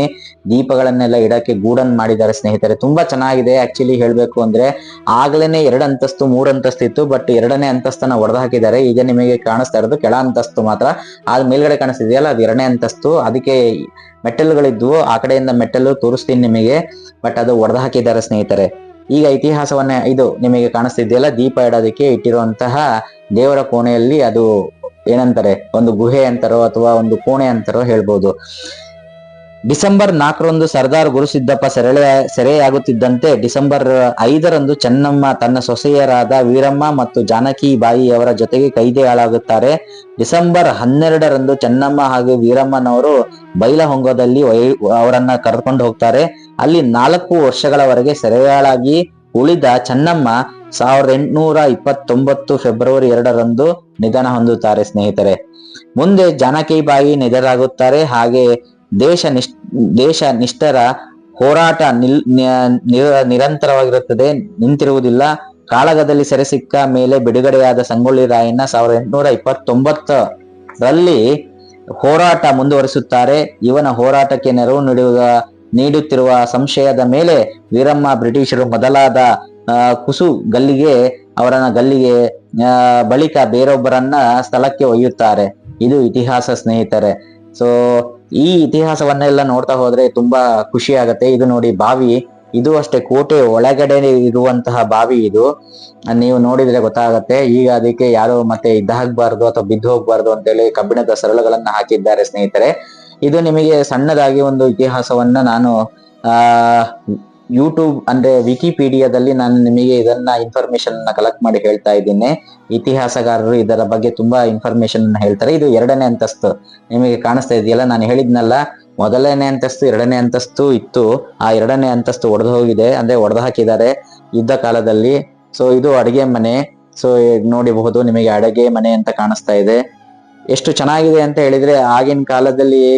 ದೀಪಗಳನ್ನೆಲ್ಲ ಇಡಕ್ಕೆ ಗೂಡನ್ ಮಾಡಿದ್ದಾರೆ ಸ್ನೇಹಿತರೆ. ತುಂಬಾ ಚೆನ್ನಾಗಿದೆ ಆಕ್ಚುಲಿ ಹೇಳ್ಬೇಕು ಅಂದ್ರೆ. ಆಗ್ಲೇನೆ ಎರಡು ಅಂತಸ್ತು, ಮೂರು ಅಂತಸ್ತು ಇತ್ತು ಬಟ್ ಎರಡನೇ ಅಂತಸ್ತನ್ನ ಒಡೆದು ಹಾಕಿದ್ದಾರೆ ಈಗ ನಿಮಗೆ ಕಾಣಿಸ್ತಾ ಇರೋದು ಕೆಳ ಅಂತಸ್ತು ಮಾತ್ರ. ಆದ ಮೇಲ್ಗಡೆ ಕಾಣಿಸ್ತಿದೆಯಲ್ಲ, ಅದು ಎರಡನೇ ಅಂತಸ್ತು. ಅದಕ್ಕೆ ಮೆಟ್ಟಲುಗಳಿದ್ವು. ಆ ಕಡೆಯಿಂದ ಮೆಟ್ಟಲು ತೋರಿಸ್ತೀನಿ ನಿಮಗೆ. ಬಟ್ ಅದು ಒಡೆದು ಹಾಕಿದ್ದಾರೆ ಸ್ನೇಹಿತರೆ. ಈಗ ಇತಿಹಾಸವನ್ನ, ಇದು ನಿಮಗೆ ಕಾಣಿಸ್ತಿದೆಯಲ್ಲ, ದೀಪ ಇಡೋದಕ್ಕೆ ಇಟ್ಟಿರುವಂತಹ ದೇವರ ಕೋಣೆಯಲ್ಲಿ ಅದು ಏನಂತಾರೆ? ಒಂದು ಗುಹೆ ಅಂತಾರೋ ಅಥವಾ ಒಂದು ಕೋಣೆ ಅಂತಾರೋ ಹೇಳ್ಬೋದು. ಡಿಸೆಂಬರ್ ನಾಲ್ಕರಂದು ಸರ್ದಾರ್ ಗುರುಸಿದ್ದಪ್ಪ ಸೆರೆಳೆ, ಸೆರೆಯಾಗುತ್ತಿದ್ದಂತೆ ಡಿಸೆಂಬರ್ ಐದರಂದು ಚೆನ್ನಮ್ಮ ತನ್ನ ಸೊಸೆಯರಾದ ವೀರಮ್ಮ ಮತ್ತು ಜಾನಕಿ ಬಾಯಿಯವರ ಜೊತೆಗೆ ಕೈದಿಯಾಳಾಗುತ್ತಾರೆ ಡಿಸೆಂಬರ್ ಹನ್ನೆರಡರಂದು ಚೆನ್ನಮ್ಮ ಹಾಗೂ ವೀರಮ್ಮನವರು ಬೈಲಹೊಂಗದಲ್ಲಿ ಅವರನ್ನ ಕರೆದುಕೊಂಡು ಹೋಗ್ತಾರೆ. ಅಲ್ಲಿ ನಾಲ್ಕು ವರ್ಷಗಳವರೆಗೆ ಸೆರೆಯಾಳಾಗಿ ಉಳಿದ ಚೆನ್ನಮ್ಮ ಸಾವಿರದ ಎಂಟುನೂರ ಇಪ್ಪತ್ತೊಂಬತ್ತು ಫೆಬ್ರವರಿ ಎರಡರಂದು ನಿಧನ ಹೊಂದುತ್ತಾರೆ ಸ್ನೇಹಿತರೆ. ಮುಂದೆ ಜಾನಕಿಬಾಯಿ ನಿಧರಾಗುತ್ತಾರೆ ಹಾಗೆ ದೇಶ ದೇಶ ನಿಷ್ಠರ ಹೋರಾಟ ನಿಲ್ ನಿರ- ನಿರಂತರವಾಗಿರುತ್ತದೆ. ನಿಂತಿರುವುದಿಲ್ಲ. ಕಾಳಗದಲ್ಲಿ ಸೆರೆ ಸಿಕ್ಕ ಮೇಲೆ ಬಿಡುಗಡೆಯಾದ ಸಂಗೊಳ್ಳಿ ರಾಯಣ್ಣ ಸಾವಿರದ ಎಂಟುನೂರ ಇಪ್ಪತ್ತೊಂಬತ್ತರಲ್ಲಿ ಹೋರಾಟ ಮುಂದುವರಿಸುತ್ತಾರೆ. ಇವನ ಹೋರಾಟಕ್ಕೆ ನೆರವು ನೀಡುವ, ನೀಡುತ್ತಿರುವ ಸಂಶಯದ ಮೇಲೆ ವೀರಮ್ಮ ಬ್ರಿಟಿಷರು ಮೊದಲಾದ ಕುಸು ಗಲ್ಲಿಗೆ, ಅವರನ್ನ ಗಲ್ಲಿಗೆ ಬಳಿಕ ಬೇರೊಬ್ಬರನ್ನ ಸ್ಥಳಕ್ಕೆ ಒಯ್ಯುತ್ತಾರೆ. ಇದು ಇತಿಹಾಸ ಸ್ನೇಹಿತರೆ. ಸೊ ಈ ಇತಿಹಾಸವನ್ನೆಲ್ಲ ನೋಡ್ತಾ ಹೋದ್ರೆ ತುಂಬಾ ಖುಷಿ ಆಗತ್ತೆ. ಇದು ನೋಡಿ ಬಾವಿ, ಇದು ಅಷ್ಟೇ ಕೋಟೆ ಒಳಗಡೆ ಇರುವಂತಹ ಬಾವಿ ಇದು. ನೀವು ನೋಡಿದ್ರೆ ಗೊತ್ತಾಗತ್ತೆ. ಈಗ ಅದಕ್ಕೆ ಯಾರು ಮತ್ತೆ ಇದ್ದಾಗಬಾರ್ದು ಅಥವಾ ಬಿದ್ದು ಹೋಗ್ಬಾರ್ದು ಅಂತೇಳಿ ಕಬ್ಬಿಣದ ಸರಳುಗಳನ್ನ ಹಾಕಿದ್ದಾರೆ ಸ್ನೇಹಿತರೆ. ಇದು ನಿಮಗೆ ಸಣ್ಣದಾಗಿ ಒಂದು ಇತಿಹಾಸವನ್ನ ನಾನು, ಆ ಯೂಟ್ಯೂಬ್ ಅಂದ್ರೆ ವಿಕಿಪೀಡಿಯಾದಲ್ಲಿ ನಾನು ನಿಮಗೆ ಇದನ್ನ ಇನ್ಫಾರ್ಮೇಶನ್ ಕಲೆಕ್ಟ್ ಮಾಡಿ ಹೇಳ್ತಾ ಇದ್ದೀನಿ. ಇತಿಹಾಸಗಾರರು ಇದರ ಬಗ್ಗೆ ತುಂಬಾ ಇನ್ಫಾರ್ಮೇಶನ್ ಹೇಳ್ತಾರೆ. ಇದು ಎರಡನೇ ಅಂತಸ್ತು. ನಿಮಗೆ ಕಾಣಿಸ್ತಾ ಇದೆಯಲ್ಲ, ನಾನು ಹೇಳಿದ್ನಲ್ಲ, ಮೊದಲನೇ ಅಂತಸ್ತು, ಎರಡನೇ ಅಂತಸ್ತು ಇತ್ತು. ಆ ಎರಡನೇ ಅಂತಸ್ತು ಒಡೆದು ಹೋಗಿದೆ, ಅಂದ್ರೆ ಒಡೆದು ಹಾಕಿದ್ದಾರೆ ಯುದ್ಧ ಕಾಲದಲ್ಲಿ. ಸೊ ಇದು ಅಡಿಗೆ ಮನೆ. ಸೊ ನೋಡಿಬಹುದು, ನಿಮಗೆ ಅಡುಗೆ ಮನೆ ಅಂತ ಕಾಣಿಸ್ತಾ ಇದೆ. ಎಷ್ಟು ಚೆನ್ನಾಗಿದೆ ಅಂತ ಹೇಳಿದ್ರೆ, ಆಗಿನ ಕಾಲದಲ್ಲಿ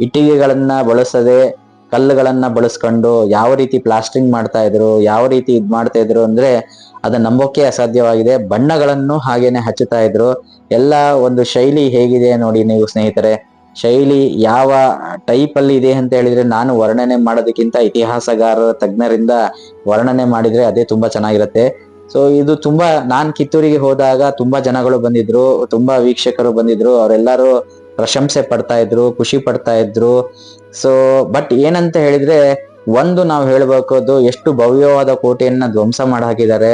ಇಟ್ಟಿಗೆಗಳನ್ನ ಬಳಸದೆ ಕಲ್ಲುಗಳನ್ನ ಬಳಸ್ಕೊಂಡು ಯಾವ ರೀತಿ ಪ್ಲಾಸ್ಟ್ರಿಂಗ್ ಮಾಡ್ತಾ ಇದ್ರು, ಯಾವ ರೀತಿ ಇದ್ ಮಾಡ್ತಾ ಇದ್ರು ಅಂದ್ರೆ ಅದನ್ನ ನಂಬೋಕೆ ಅಸಾಧ್ಯವಾಗಿದೆ. ಬಣ್ಣಗಳನ್ನು ಹಾಗೇನೆ ಹಚ್ಚುತ್ತಾ ಇದ್ರು. ಎಲ್ಲ ಒಂದು ಶೈಲಿ ಹೇಗಿದೆ ನೋಡಿ ನೀವು ಸ್ನೇಹಿತರೆ. ಶೈಲಿ ಯಾವ ಟೈಪ್ ಅಲ್ಲಿ ಇದೆ ಅಂತ ಹೇಳಿದ್ರೆ ನಾನು ವರ್ಣನೆ ಮಾಡೋದಕ್ಕಿಂತ ಇತಿಹಾಸಗಾರರ ತಜ್ಞರಿಂದ ವರ್ಣನೆ ಮಾಡಿದ್ರೆ ಅದೇ ತುಂಬಾ ಚೆನ್ನಾಗಿರುತ್ತೆ. ಸೊ ಇದು ತುಂಬಾ ನಾನ್ ಕಿತ್ತೂರಿಗೆ ಹೋದಾಗ ತುಂಬಾ ಜನಗಳು ಬಂದಿದ್ರು, ತುಂಬಾ ವೀಕ್ಷಕರು ಬಂದಿದ್ರು. ಅವರೆಲ್ಲರೂ ಪ್ರಶಂಸೆ ಪಡ್ತಾ ಇದ್ರು, ಖುಷಿ ಪಡ್ತಾ ಇದ್ರು. ಸೊ ಬಟ್ ಏನಂತ ಹೇಳಿದ್ರೆ, ಒಂದು ನಾವು ಹೇಳ್ಬೇಕದು, ಎಷ್ಟು ಭವ್ಯವಾದ ಕೋಟೆಯನ್ನ ಧ್ವಂಸ ಮಾಡಿ ಹಾಕಿದ್ದಾರೆ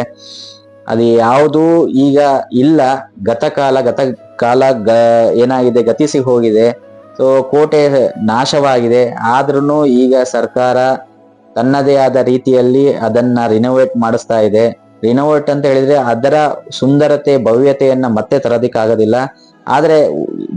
ಅದು ಯಾವುದು ಈಗ ಇಲ್ಲ. ಗತಕಾಲ ಗತ ಕಾಲ ಗ, ಏನಾಗಿದೆ, ಗತಿಸಿ ಹೋಗಿದೆ. ಸೊ ಕೋಟೆ ನಾಶವಾಗಿದೆ. ಆದ್ರೂ ಈಗ ಸರ್ಕಾರ ತನ್ನದೇ ಆದ ರೀತಿಯಲ್ಲಿ ಅದನ್ನ ರಿನೋವೇಟ್ ಮಾಡಿಸ್ತಾ ಇದೆ. ರಿನೋವೇಟ್ ಅಂತ ಹೇಳಿದ್ರೆ ಅದರ ಸುಂದರತೆ, ಭವ್ಯತೆಯನ್ನ ಮತ್ತೆ ತರೋದಿಕ್ಕಾಗೋದಿಲ್ಲ. ಆದ್ರೆ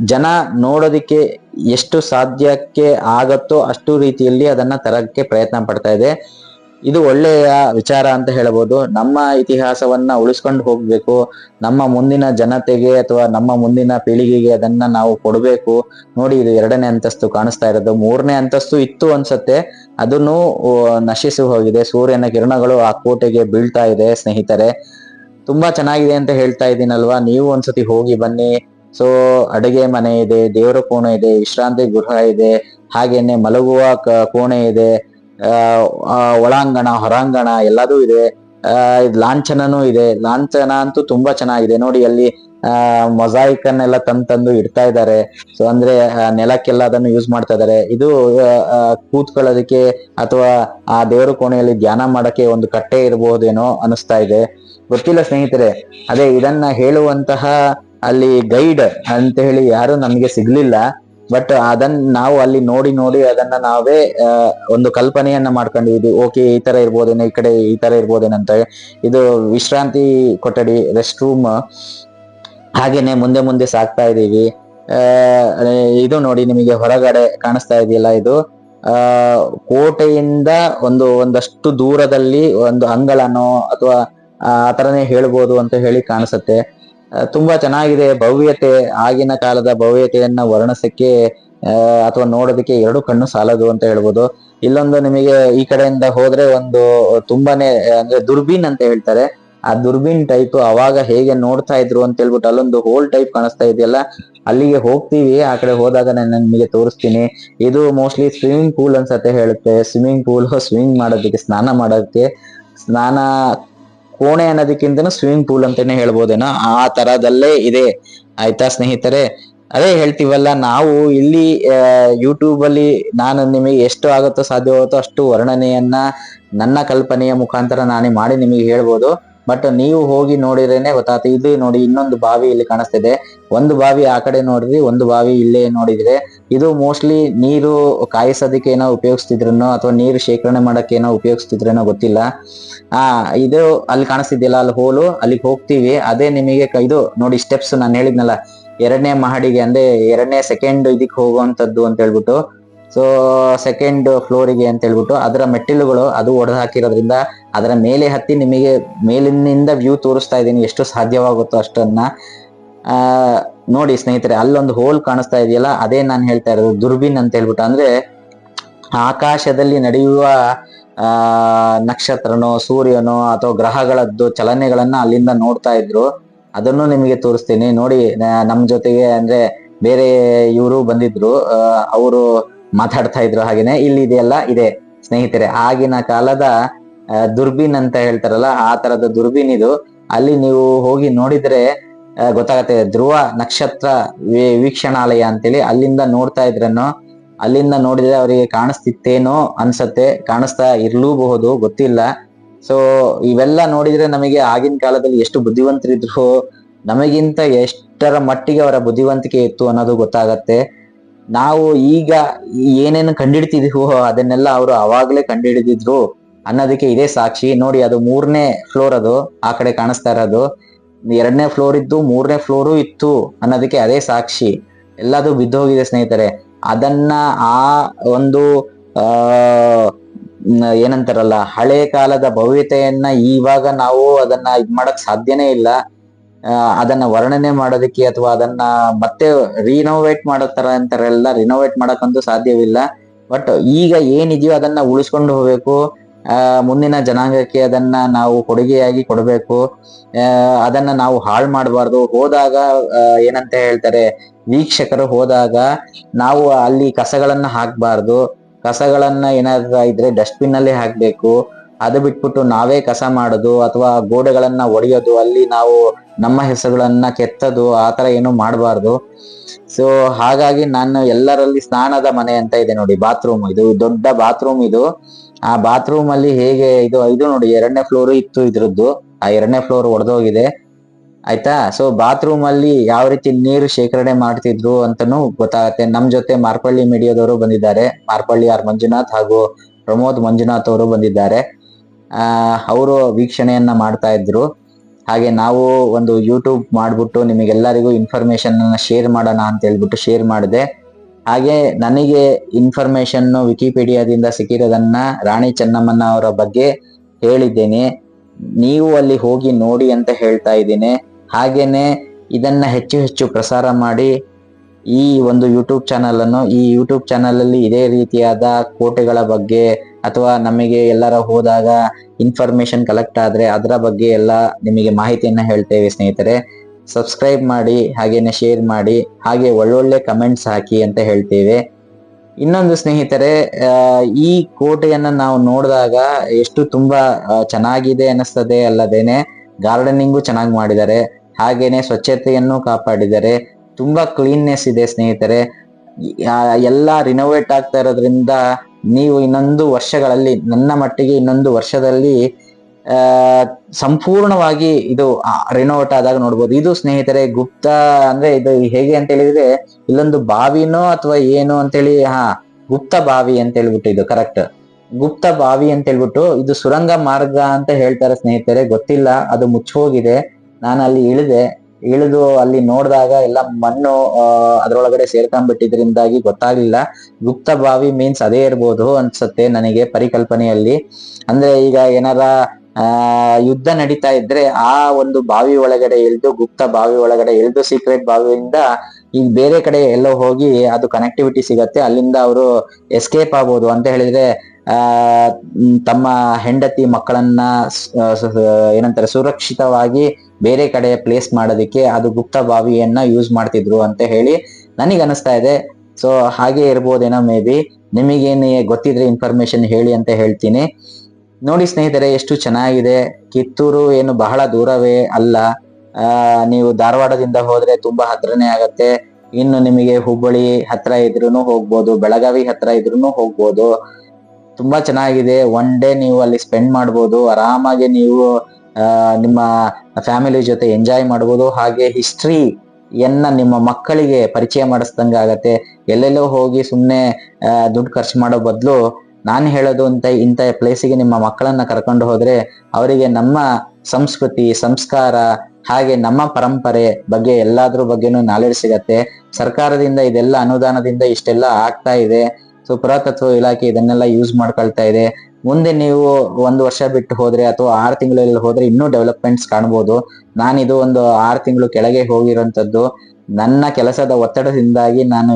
ಜನ ನೋಡೋದಕ್ಕೆ ಎಷ್ಟು ಸಾಧ್ಯಕ್ಕೆ ಆಗತ್ತೋ ಅಷ್ಟು ರೀತಿಯಲ್ಲಿ ಅದನ್ನ ತರಕ್ಕೆ ಪ್ರಯತ್ನ ಪಡ್ತಾ ಇದೆ. ಇದು ಒಳ್ಳೆಯ ವಿಚಾರ ಅಂತ ಹೇಳ್ಬೋದು. ನಮ್ಮ ಇತಿಹಾಸವನ್ನ ಉಳಿಸ್ಕೊಂಡು ಹೋಗ್ಬೇಕು. ನಮ್ಮ ಮುಂದಿನ ಜನತೆಗೆ ಅಥವಾ ನಮ್ಮ ಮುಂದಿನ ಪೀಳಿಗೆಗೆ ಅದನ್ನ ನಾವು ಕೊಡಬೇಕು. ನೋಡಿ, ಇದು ಎರಡನೇ ಅಂತಸ್ತು ಕಾಣಿಸ್ತಾ ಇರೋದು. ಮೂರನೇ ಅಂತಸ್ತು ಇತ್ತು ಅನ್ಸತ್ತೆ. ಅದನ್ನು ನಶಿಸಿ ಹೋಗಿದೆ. ಸೂರ್ಯನ ಕಿರಣಗಳು ಆ ಕೋಟೆಗೆ ಬೀಳ್ತಾ ಇದೆ ಸ್ನೇಹಿತರೆ. ತುಂಬಾ ಚೆನ್ನಾಗಿದೆ ಅಂತ ಹೇಳ್ತಾ ಇದ್ದೀನಲ್ವಾ? ನೀವು ಒಂದ್ಸತಿ ಹೋಗಿ ಬನ್ನಿ. ಸೊ ಅಡುಗೆ ಮನೆ ಇದೆ, ದೇವರ ಕೋಣೆ ಇದೆ, ವಿಶ್ರಾಂತಿ ಗೃಹ ಇದೆ ಹಾಗೇನೆ ಮಲಗುವ ಕೋಣೆ ಇದೆ ಒಳಾಂಗಣ, ಹೊರಾಂಗಣ ಎಲ್ಲದೂ ಇದೆ. ಅಹ್ ಲಾಂಛನೂ ಇದೆ. ಲಾಂಛನ ಅಂತೂ ತುಂಬಾ ಚೆನ್ನಾಗಿದೆ. ನೋಡಿ, ಅಲ್ಲಿ ಮೊಸಾಯಿಕ್ ಅನ್ನೆಲ್ಲ ತಂದ್ ತಂದು ಇಡ್ತಾ ಇದ್ದಾರೆ. ಸೊ ಅಂದ್ರೆ ನೆಲಕ್ಕೆಲ್ಲ ಅದನ್ನು ಯೂಸ್ ಮಾಡ್ತಾ ಇದ್ದಾರೆ. ಇದು ಕೂತ್ಕೊಳ್ಳೋದಕ್ಕೆ ಅಥವಾ ಆ ದೇವರ ಕೋಣೆಯಲ್ಲಿ ಧ್ಯಾನ ಮಾಡಕ್ಕೆ ಒಂದು ಕಟ್ಟೆ ಇರಬಹುದೇನೋ ಅನಿಸ್ತಾ ಇದೆ. ಗೊತ್ತಿಲ್ಲ ಸ್ನೇಹಿತರೆ, ಅದೇ ಇದನ್ನ ಹೇಳುವಂತಹ ಅಲ್ಲಿ ಗೈಡ್ ಅಂತ ಹೇಳಿ ಯಾರು ನಮ್ಗೆ ಸಿಗ್ಲಿಲ್ಲ ಬಟ್ ಅದನ್ನ ನಾವು ಅಲ್ಲಿ ನೋಡಿ ನೋಡಿ ಅದನ್ನ ನಾವೇ ಒಂದು ಕಲ್ಪನೆಯನ್ನ ಮಾಡ್ಕೊಂಡಿದ್ವಿ. ಓಕೆ ಈ ತರ ಇರ್ಬೋದೇನೋ, ಈ ಕಡೆ ಈ ತರ ಇರ್ಬೋದೇನಂತ ಇದು ವಿಶ್ರಾಂತಿ ಕೊಠಡಿ ರೆಸ್ಟ್ ರೂಮ್ ಹಾಗೇನೆ ಮುಂದೆ ಮುಂದೆ ಸಾಕ್ತಾ ಇದೀವಿ ಇದು ನೋಡಿ ನಿಮಗೆ ಹೊರಗಡೆ ಕಾಣಿಸ್ತಾ ಇದೆಯಲ್ಲ ಇದು. ಆ, ಕೋಟೆಯಿಂದ ಒಂದು ಒಂದಷ್ಟು ದೂರದಲ್ಲಿ ಒಂದು ಅಂಗಳನೋ ಅಥವಾ ಆ ತರನೇ ಹೇಳ್ಬೋದು ಅಂತ ಹೇಳಿ ಕಾಣಿಸುತ್ತೆ. ತುಂಬಾ ಚೆನ್ನಾಗಿದೆ ಭವ್ಯತೆ, ಆಗಿನ ಕಾಲದ ಭವ್ಯತೆಯನ್ನ ವರ್ಣಿಸಕ್ಕೆ ಅಥವಾ ನೋಡೋದಕ್ಕೆ ಎರಡು ಕಣ್ಣು ಸಾಲದು ಅಂತ ಹೇಳ್ಬೋದು. ಇಲ್ಲೊಂದು ನಿಮಗೆ ಈ ಕಡೆಯಿಂದ ಹೋದ್ರೆ ಒಂದು ತುಂಬಾನೇ, ಅಂದ್ರೆ ದುರ್ಬೀನ್ ಅಂತ ಹೇಳ್ತಾರೆ. ಆ ದುರ್ಬೀನ್ ಟೈಪ್ ಅವಾಗ ಹೇಗೆ ನೋಡ್ತಾ ಇದ್ರು ಅಂತ ಹೇಳ್ಬಿಟ್ಟು ಅಲ್ಲೊಂದು ಹೋಲ್ ಟೈಪ್ ಕಾಣಿಸ್ತಾ ಇದೆಯಲ್ಲ, ಅಲ್ಲಿಗೆ ಹೋಗ್ತೀವಿ. ಆ ಕಡೆ ಹೋದಾಗ ನಾನು ನಿಮಗೆ ತೋರಿಸ್ತೀನಿ. ಇದು ಮೋಸ್ಟ್ಲಿ ಸ್ವಿಮ್ಮಿಂಗ್ ಪೂಲ್ ಅನ್ಸತ್ತೆ ಹೇಳುತ್ತೆ. ಸ್ವಿಮ್ಮಿಂಗ್ ಪೂಲ್ ಸ್ವಿಮ್ಮಿಂಗ್ ಮಾಡೋದಕ್ಕೆ, ಸ್ನಾನ ಮಾಡೋದಕ್ಕೆ. ಸ್ನಾನ ಕೋಣೆ ಅನ್ನೋದಕ್ಕಿಂತನೂ ಸ್ವಿಮ್ಮಿಂಗ್ ಪೂಲ್ ಅಂತಾನೆ ಹೇಳ್ಬೋದೇನೋ? ಆ ತರದಲ್ಲೇ ಇದೆ. ಆಯ್ತಾ ಸ್ನೇಹಿತರೆ? ಅದೇ ಹೇಳ್ತೀವಲ್ಲ, ನಾವು ಇಲ್ಲಿ ಯೂಟ್ಯೂಬ್ ಅಲ್ಲಿ ನಾನು ನಿಮಗೆ ಎಷ್ಟು ಆಗುತ್ತೋ ಸಾಧ್ಯವಾಗುತ್ತೋ ಅಷ್ಟು ವರ್ಣನೆಯನ್ನ, ನನ್ನ ಕಲ್ಪನೆಯ ಮುಖಾಂತರ ನಾನೇ ಮಾಡಿ ನಿಮಗೆ ಹೇಳ್ಬೋದು. ಬಟ್ ನೀವು ಹೋಗಿ ನೋಡಿದ್ರೇನೆ ಗೊತ್ತಾಗ್ತದೆ ಇದು ನೋಡಿ ಇನ್ನೊಂದು ಬಾವಿ ಇಲ್ಲಿ ಕಾಣಿಸ್ತಿದೆ. ಒಂದು ಬಾವಿ ಆ ಕಡೆ ನೋಡಿದ್ರಿ ಒಂದು ಬಾವಿ ಇಲ್ಲೇ ನೋಡಿದ್ರೆ ಇದು ಮೋಸ್ಟ್ಲಿ ನೀರು ಕಾಯಿಸೋದಕ್ಕೆ ಏನೋ ಉಪಯೋಗಿಸ್ತಿದ್ರೇನೋ ಅಥವಾ ನೀರು ಶೇಖರಣೆ ಮಾಡೋಕ್ಕೆ ಏನೋ ಉಪಯೋಗಿಸ್ತಿದ್ರೇನೋ ಗೊತ್ತಿಲ್ಲ. ಆ, ಇದು ಅಲ್ಲಿ ಕಾಣಿಸ್ತಿದ್ದಿಲ್ಲ ಅಲ್ಲಿ ಹೋಲು, ಅಲ್ಲಿಗೆ ಹೋಗ್ತೀವಿ. ಅದೇ ನಿಮಗೆ ಇದು ನೋಡಿ ಸ್ಟೆಪ್ಸ್ ನಾನು ಹೇಳಿದ್ನಲ್ಲ, ಎರಡನೇ ಮಹಡಿಗೆ, ಅಂದ್ರೆ ಎರಡನೇ ಸೆಕೆಂಡ್ ಇದಕ್ಕೆ ಹೋಗುವಂಥದ್ದು ಅಂತ ಹೇಳ್ಬಿಟ್ಟು. ಸೊ ಸೆಕೆಂಡ್ ಫ್ಲೋರಿಗೆ ಅಂತ ಹೇಳ್ಬಿಟ್ಟು, ಅದರ ಮೆಟ್ಟಿಲುಗಳು ಅದು ಒಡೆದು ಹಾಕಿರೋದ್ರಿಂದ ಅದರ ಮೇಲೆ ಹತ್ತಿ ನಿಮಗೆ ಮೇಲಿನಿಂದ ವ್ಯೂ ತೋರಿಸ್ತಾ ಇದ್ದೀನಿ, ಎಷ್ಟು ಸಾಧ್ಯವಾಗುತ್ತೋ ಅಷ್ಟನ್ನ. ಆ ನೋಡಿ ಸ್ನೇಹಿತರೆ, ಅಲ್ಲೊಂದು ಹೋಲ್ ಕಾಣಿಸ್ತಾ ಇದೆಯಲ್ಲ, ಅದೇ ನಾನು ಹೇಳ್ತಾ ಇರೋದು ದುರ್ಬಿನ್ ಅಂತ ಹೇಳ್ಬಿಟ್ಟು. ಅಂದ್ರೆ ಆಕಾಶದಲ್ಲಿ ನಡೆಯುವ, ಆ, ನಕ್ಷತ್ರನೋ, ಸೂರ್ಯನೋ ಅಥವಾ ಗ್ರಹಗಳದ್ದು ಚಲನೆಗಳನ್ನ ಅಲ್ಲಿಂದ ನೋಡ್ತಾ ಇದ್ರು. ಅದನ್ನು ನಿಮಗೆ ತೋರಿಸ್ತೀನಿ. ನೋಡಿ ನಮ್ಮ ನಮ್ ಜೊತೆಗೆ ಅಂದ್ರೆ ಬೇರೆ ಇವರು ಬಂದಿದ್ರು. ಅವರು ಮಾತಾಡ್ತಾ ಇದ್ರು ಹಾಗೇನೆ. ಇಲ್ಲಿ ಇದೆಯಲ್ಲ, ಇದೆ. ಸ್ನೇಹಿತರೆ, ಆಗಿನ ಕಾಲದ ದುರ್ಬೀನ್ ಅಂತ ಹೇಳ್ತಾರಲ್ಲ, ಆ ತರದ ದುರ್ಬೀನ್ ಇದು. ಅಲ್ಲಿ ನೀವು ಹೋಗಿ ನೋಡಿದ್ರೆ ಗೊತ್ತಾಗತ್ತೆ. ಧ್ರುವ ನಕ್ಷತ್ರ ವೀಕ್ಷಣಾಲಯ ಅಂತೇಳಿ ಅಲ್ಲಿಂದ ನೋಡ್ತಾ ಇದ್ರನ್ನು ಅಲ್ಲಿಂದ ನೋಡಿದ್ರೆ ಅವರಿಗೆ ಕಾಣಿಸ್ತಿತ್ತೇನೋ ಅನ್ಸತ್ತೆ. ಕಾಣಿಸ್ತಾ ಇರ್ಲೂಬಹುದು, ಗೊತ್ತಿಲ್ಲ. ಸೊ ಇವೆಲ್ಲ ನೋಡಿದ್ರೆ ನಮಗೆ ಆಗಿನ ಕಾಲದಲ್ಲಿ ಎಷ್ಟು ಬುದ್ಧಿವಂತರಿದ್ರು, ನಮಗಿಂತ ಎಷ್ಟರ ಮಟ್ಟಿಗೆ ಅವರ ಬುದ್ಧಿವಂತಿಕೆ ಇತ್ತು ಅನ್ನೋದು ಗೊತ್ತಾಗತ್ತೆ. ನಾವು ಈಗ ಏನೇನು ಕಂಡಿಡ್ತಿದೀವೋ ಅದನ್ನೆಲ್ಲ ಅವರು ಅವಾಗ್ಲೇ ಕಂಡುಹಿಡಿದಿದ್ರು ಅನ್ನೋದಕ್ಕೆ ಇದೇ ಸಾಕ್ಷಿ. ನೋಡಿ, ಅದು ಮೂರನೇ ಫ್ಲೋರ್ ಅದು, ಆ ಕಡೆ ಕಾಣಿಸ್ತಾ ಇರೋದು. ಎರಡನೇ ಫ್ಲೋರ್ ಇದ್ದು ಮೂರನೇ ಫ್ಲೋರು ಇತ್ತು ಅನ್ನೋದಕ್ಕೆ ಅದೇ ಸಾಕ್ಷಿ. ಎಲ್ಲದು ಬಿದ್ದೋಗಿದೆ ಸ್ನೇಹಿತರೆ. ಅದನ್ನ ಆ ಒಂದು ಏನಂತಾರಲ್ಲ, ಹಳೆ ಕಾಲದ ಭವ್ಯತೆಯನ್ನ ಇವಾಗ ನಾವು ಅದನ್ನ ಇದ್ ಮಾಡಕ್ ಸಾಧ್ಯನೇ ಇಲ್ಲ. ಅದನ್ನ ವರ್ಣನೆ ಮಾಡೋದಕ್ಕೆ ಅಥವಾ ಅದನ್ನ ಮತ್ತೆ ರಿನೋವೇಟ್ ಮಾಡೋ ತರ ಅಂತಾರೆಲ್ಲ ರಿನೋವೇಟ್ ಮಾಡಕ್ಕಂತೂ ಸಾಧ್ಯವಿಲ್ಲ. ಬಟ್ ಈಗ ಏನಿದೆಯೋ ಅದನ್ನ ಉಳಿಸ್ಕೊಂಡು ಹೋಗ್ಬೇಕು. ಮುಂದಿನ ಜನಾಂಗಕ್ಕೆ ಅದನ್ನ ನಾವು ಕೊಡುಗೆಯಾಗಿ ಕೊಡಬೇಕು. ಅದನ್ನ ನಾವು ಹಾಳು ಮಾಡಬಾರ್ದು. ಹೋದಾಗ ಏನಂತ ಹೇಳ್ತಾರೆ, ವೀಕ್ಷಕರು ಹೋದಾಗ ನಾವು ಅಲ್ಲಿ ಕಸಗಳನ್ನ ಹಾಕಬಾರ್ದು. ಕಸಗಳನ್ನ ಏನಾದ್ರು ಇದ್ರೆ ಡಸ್ಟ್ಬಿನ್ ಅಲ್ಲಿ ಹಾಕ್ಬೇಕು. ಅದು ಬಿಟ್ಬಿಟ್ಟು ನಾವೇ ಕಸ ಮಾಡೋದು ಅಥವಾ ಗೋಡೆಗಳನ್ನ ಒಡೆಯೋದು, ಅಲ್ಲಿ ನಾವು ನಮ್ಮ ಹೆಸರುಗಳನ್ನ ಕೆತ್ತದು, ಆ ತರ ಏನು ಮಾಡಬಾರ್ದು. ಸೊ ಹಾಗಾಗಿ ನಾನು ಎಲ್ಲರಲ್ಲಿ ಸ್ನಾನದ ಮನೆ ಅಂತ ಇದೆ ನೋಡಿ, ಬಾತ್ರೂಮ್. ಇದು ದೊಡ್ಡ ಬಾತ್ರೂಮ್ ಇದು. ಆ ಬಾತ್ರೂಮ್ ಅಲ್ಲಿ ಹೇಗೆ ಇದು ಇದು ನೋಡಿ, ಎರಡನೇ ಫ್ಲೋರ್ ಇತ್ತು ಇದ್ರದ್ದು. ಆ ಎರಡನೇ ಫ್ಲೋರ್ ಒಡೆದೋಗಿದೆ. ಆಯ್ತಾ? ಸೊ ಬಾತ್ರೂಮ್ ಅಲ್ಲಿ ಯಾವ ರೀತಿ ನೀರು ಶೇಖರಣೆ ಮಾಡ್ತಿದ್ರು ಅಂತಾನು ಗೊತ್ತಾಗತ್ತೆ. ನಮ್ ಜೊತೆ ಮಾರ್ಪಳ್ಳಿ ಮೀಡಿಯಾದವರು ಬಂದಿದ್ದಾರೆ. ಮಾರ್ಪಳ್ಳಿ ಆರ್ ಮಂಜುನಾಥ್ ಹಾಗೂ ಪ್ರಮೋದ್ ಮಂಜುನಾಥ್ ಅವರು ಬಂದಿದ್ದಾರೆ. ಆ, ಅವರು ವೀಕ್ಷಣೆಯನ್ನ ಮಾಡ್ತಾ ಇದ್ರು. ಹಾಗೆ ನಾವು ಒಂದು ಯೂಟ್ಯೂಬ್ ಮಾಡ್ಬಿಟ್ಟು ನಿಮಗೆಲ್ಲರಿಗೂ ಇನ್ಫಾರ್ಮೇಶನ್ ಶೇರ್ ಮಾಡೋಣ ಅಂತ ಹೇಳ್ಬಿಟ್ಟು ಶೇರ್ ಮಾಡಿದೆ. ಹಾಗೆ ನನಗೆ ಇನ್ಫಾರ್ಮೇಶನ್ ವಿಕಿಪೀಡಿಯಾದಿಂದ ಸಿಕ್ಕಿರೋದನ್ನ ರಾಣಿ ಚೆನ್ನಮ್ಮನ ಅವರ ಬಗ್ಗೆ ಹೇಳಿದ್ದೇನೆ. ನೀವು ಅಲ್ಲಿ ಹೋಗಿ ನೋಡಿ ಅಂತ ಹೇಳ್ತಾ ಇದ್ದೀನಿ. ಹಾಗೇನೆ ಇದನ್ನ ಹೆಚ್ಚು ಹೆಚ್ಚು ಪ್ರಸಾರ ಮಾಡಿ ಈ ಒಂದು ಯೂಟ್ಯೂಬ್ ಚಾನಲ್ ಅನ್ನು, ಈ ಯೂಟ್ಯೂಬ್ ಚಾನಲ್ ಅಲ್ಲಿ ಇದೇ ರೀತಿಯಾದ ಕೋಟೆಗಳ ಬಗ್ಗೆ ಅಥವಾ ನಮಗೆ ಎಲ್ಲರ ಹೋದಾಗ ಇನ್ಫಾರ್ಮೇಶನ್ ಕಲೆಕ್ಟ್ ಆದ್ರೆ ಅದರ ಬಗ್ಗೆ ಎಲ್ಲ ನಿಮಗೆ ಮಾಹಿತಿಯನ್ನ ಹೇಳ್ತೇವೆ ಸ್ನೇಹಿತರೆ. ಸಬ್ಸ್ಕ್ರೈಬ್ ಮಾಡಿ, ಹಾಗೇನೆ ಶೇರ್ ಮಾಡಿ, ಹಾಗೆ ಒಳ್ಳೊಳ್ಳೆ ಕಮೆಂಟ್ಸ್ ಹಾಕಿ ಅಂತ ಹೇಳ್ತೇವೆ. ಇನ್ನೊಂದು ಸ್ನೇಹಿತರೆ ಈ ಕೋಟೆಯನ್ನು ನಾವು ನೋಡಿದಾಗ ಎಷ್ಟು ತುಂಬಾ ಚೆನ್ನಾಗಿದೆ ಅನ್ನಿಸ್ತದೆ ಅಲ್ಲದೇನೆ ಗಾರ್ಡನಿಂಗು ಚೆನ್ನಾಗಿ ಮಾಡಿದ್ದಾರೆ. ಹಾಗೇನೆ ಸ್ವಚ್ಛತೆಯನ್ನು ಕಾಪಾಡಿದ್ದಾರೆ. ತುಂಬಾ ಕ್ಲೀನ್ನೆಸ್ ಇದೆ ಸ್ನೇಹಿತರೆ. ಎಲ್ಲ ರಿನೋವೇಟ್ ಆಗ್ತಾ ಇರೋದ್ರಿಂದ ನೀವು ಇನ್ನೊಂದು ವರ್ಷಗಳಲ್ಲಿ, ನನ್ನ ಮಟ್ಟಿಗೆ ಇನ್ನೊಂದು ವರ್ಷದಲ್ಲಿ ಸಂಪೂರ್ಣವಾಗಿ ಇದು ರಿನೋವೇಟ್ ಆದಾಗ ನೋಡ್ಬೋದು. ಇದು ಸ್ನೇಹಿತರೆ, ಗುಪ್ತ ಅಂದ್ರೆ ಇದು ಹೇಗೆ ಅಂತ ಹೇಳಿದ್ರೆ, ಇಲ್ಲೊಂದು ಬಾವಿನೋ ಅಥವಾ ಏನು ಅಂತೇಳಿ ಹಾ, ಗುಪ್ತ ಬಾವಿ ಅಂತ ಹೇಳ್ಬಿಟ್ಟು ಇದು ಕರೆಕ್ಟ್ ಗುಪ್ತ ಬಾವಿ ಅಂತ ಹೇಳ್ಬಿಟ್ಟು, ಇದು ಸುರಂಗ ಮಾರ್ಗ ಅಂತ ಹೇಳ್ತಾರೆ ಸ್ನೇಹಿತರೆ, ಗೊತ್ತಿಲ್ಲ, ಅದು ಮುಚ್ಚೋಗಿದೆ ನಾನು ಅಲ್ಲಿ ಇಳಿದೆ. ಇಳಿದು ಅಲ್ಲಿ ನೋಡಿದಾಗ ಎಲ್ಲ ಮಣ್ಣು ಅದರೊಳಗಡೆ ಸೇರ್ಕೊಂಡ್ಬಿಟ್ಟಿದ್ರಿಂದಾಗಿ ಗೊತ್ತಾಗ್ಲಿಲ್ಲ. ಗುಪ್ತ ಬಾವಿ ಮೀನ್ಸ್ ಅದೇ ಇರ್ಬೋದು ಅನ್ಸುತ್ತೆ ನನಗೆ ಪರಿಕಲ್ಪನೆಯಲ್ಲಿ. ಅಂದ್ರೆ ಈಗ ಏನಾರ, ಆ, ಯುದ್ಧ ನಡೀತಾ ಇದ್ರೆ ಆ ಒಂದು ಬಾವಿ ಒಳಗಡೆ ಇಳಿದು, ಗುಪ್ತ ಬಾವಿ ಒಳಗಡೆ ಇಳಿದು ಸೀಕ್ರೆಟ್ ಬಾವಿಯಿಂದ ಈಗ ಬೇರೆ ಕಡೆ ಎಲ್ಲೋ ಹೋಗಿ ಅದು ಕನೆಕ್ಟಿವಿಟಿ ಸಿಗತ್ತೆ. ಅಲ್ಲಿಂದ ಅವರು ಎಸ್ಕೇಪ್ ಆಗ್ಬೋದು. ಅಂತ ಹೇಳಿದ್ರೆ, ಆ, ತಮ್ಮ ಹೆಂಡತಿ ಮಕ್ಕಳನ್ನ ಏನಂತಾರೆ, ಸುರಕ್ಷಿತವಾಗಿ ಬೇರೆ ಕಡೆ ಪ್ಲೇಸ್ ಮಾಡೋದಕ್ಕೆ ಅದು ಗುಪ್ತ ಬಾವಿಯನ್ನ ಯೂಸ್ ಮಾಡ್ತಿದ್ರು ಅಂತ ಹೇಳಿ ನನಗೆ ಅನಿಸ್ತಾ ಇದೆ. ಸೊ ಹಾಗೆ ಇರ್ಬೋದೇನೋ ಮೇ ಬಿ ನಿಮಗೇನು ಗೊತ್ತಿದ್ರೆ ಇನ್ಫಾರ್ಮೇಶನ್ ಹೇಳಿ ಅಂತ ಹೇಳ್ತೀನಿ. ನೋಡಿ ಸ್ನೇಹಿತರೆ, ಎಷ್ಟು ಚೆನ್ನಾಗಿದೆ. ಕಿತ್ತೂರು ಏನು ಬಹಳ ದೂರವೇ ಅಲ್ಲ. ನೀವು ಧಾರವಾಡದಿಂದ ಹೋದ್ರೆ ತುಂಬಾ ಹತ್ರನೇ ಆಗತ್ತೆ. ಇನ್ನು ನಿಮಗೆ ಹುಬ್ಬಳ್ಳಿ ಹತ್ರ ಇದ್ರೂ ಹೋಗ್ಬೋದು, ಬೆಳಗಾವಿ ಹತ್ರ ಇದ್ರೂನು ಹೋಗ್ಬೋದು. ತುಂಬಾ ಚೆನ್ನಾಗಿದೆ. ಒನ್ ಡೇ ನೀವು ಅಲ್ಲಿ ಸ್ಪೆಂಡ್ ಮಾಡ್ಬೋದು. ಆರಾಮಾಗಿ ನೀವು ನಿಮ್ಮ ಫ್ಯಾಮಿಲಿ ಜೊತೆ ಎಂಜಾಯ್ ಮಾಡ್ಬೋದು. ಹಾಗೆ ಹಿಸ್ಟ್ರಿ ಎನ್ನ ನಿಮ್ಮ ಮಕ್ಕಳಿಗೆ ಪರಿಚಯ ಮಾಡಿಸ್ದಂಗೆ ಆಗತ್ತೆ. ಎಲ್ಲೆಲ್ಲೋ ಹೋಗಿ ಸುಮ್ಮನೆ ದುಡ್ಡು ಖರ್ಚು ಮಾಡೋ ಬದಲು ನಾನು ಹೇಳೋದು ಅಂತ ಇಂಥ ಪ್ಲೇಸಿಗೆ ನಿಮ್ಮ ಮಕ್ಕಳನ್ನ ಕರ್ಕೊಂಡು ಹೋದ್ರೆ ಅವರಿಗೆ ನಮ್ಮ ಸಂಸ್ಕೃತಿ, ಸಂಸ್ಕಾರ ಹಾಗೆ ನಮ್ಮ ಪರಂಪರೆ ಬಗ್ಗೆ ಎಲ್ಲಾದ್ರ ಬಗ್ಗೆನೂ ನಾಲೆಡ್ಜ್ ಸಿಗತ್ತೆ. ಸರ್ಕಾರದಿಂದ ಇದೆಲ್ಲ ಅನುದಾನದಿಂದ ಇಷ್ಟೆಲ್ಲ ಆಗ್ತಾ ಇದೆ. ಸೊ ಪುರಾತತ್ವ ಇಲಾಖೆ ಇದನ್ನೆಲ್ಲ ಯೂಸ್ ಮಾಡ್ಕೊಳ್ತಾ ಇದೆ. ಮುಂದೆ ನೀವು ಒಂದು ವರ್ಷ ಬಿಟ್ಟು ಹೋದ್ರೆ ಅಥವಾ ಆರು ತಿಂಗಳಲ್ಲಿ ಹೋದ್ರೆ ಇನ್ನೂ ಡೆವಲಪ್ಮೆಂಟ್ಸ್ ಕಾಣ್ಬೋದು. ನಾನಿದು ಒಂದು ಆರು ತಿಂಗಳು ಕೆಳಗೆ ಹೋಗಿರೋಂಥದ್ದು. ನನ್ನ ಕೆಲಸದ ಒತ್ತಡದಿಂದಾಗಿ ನಾನು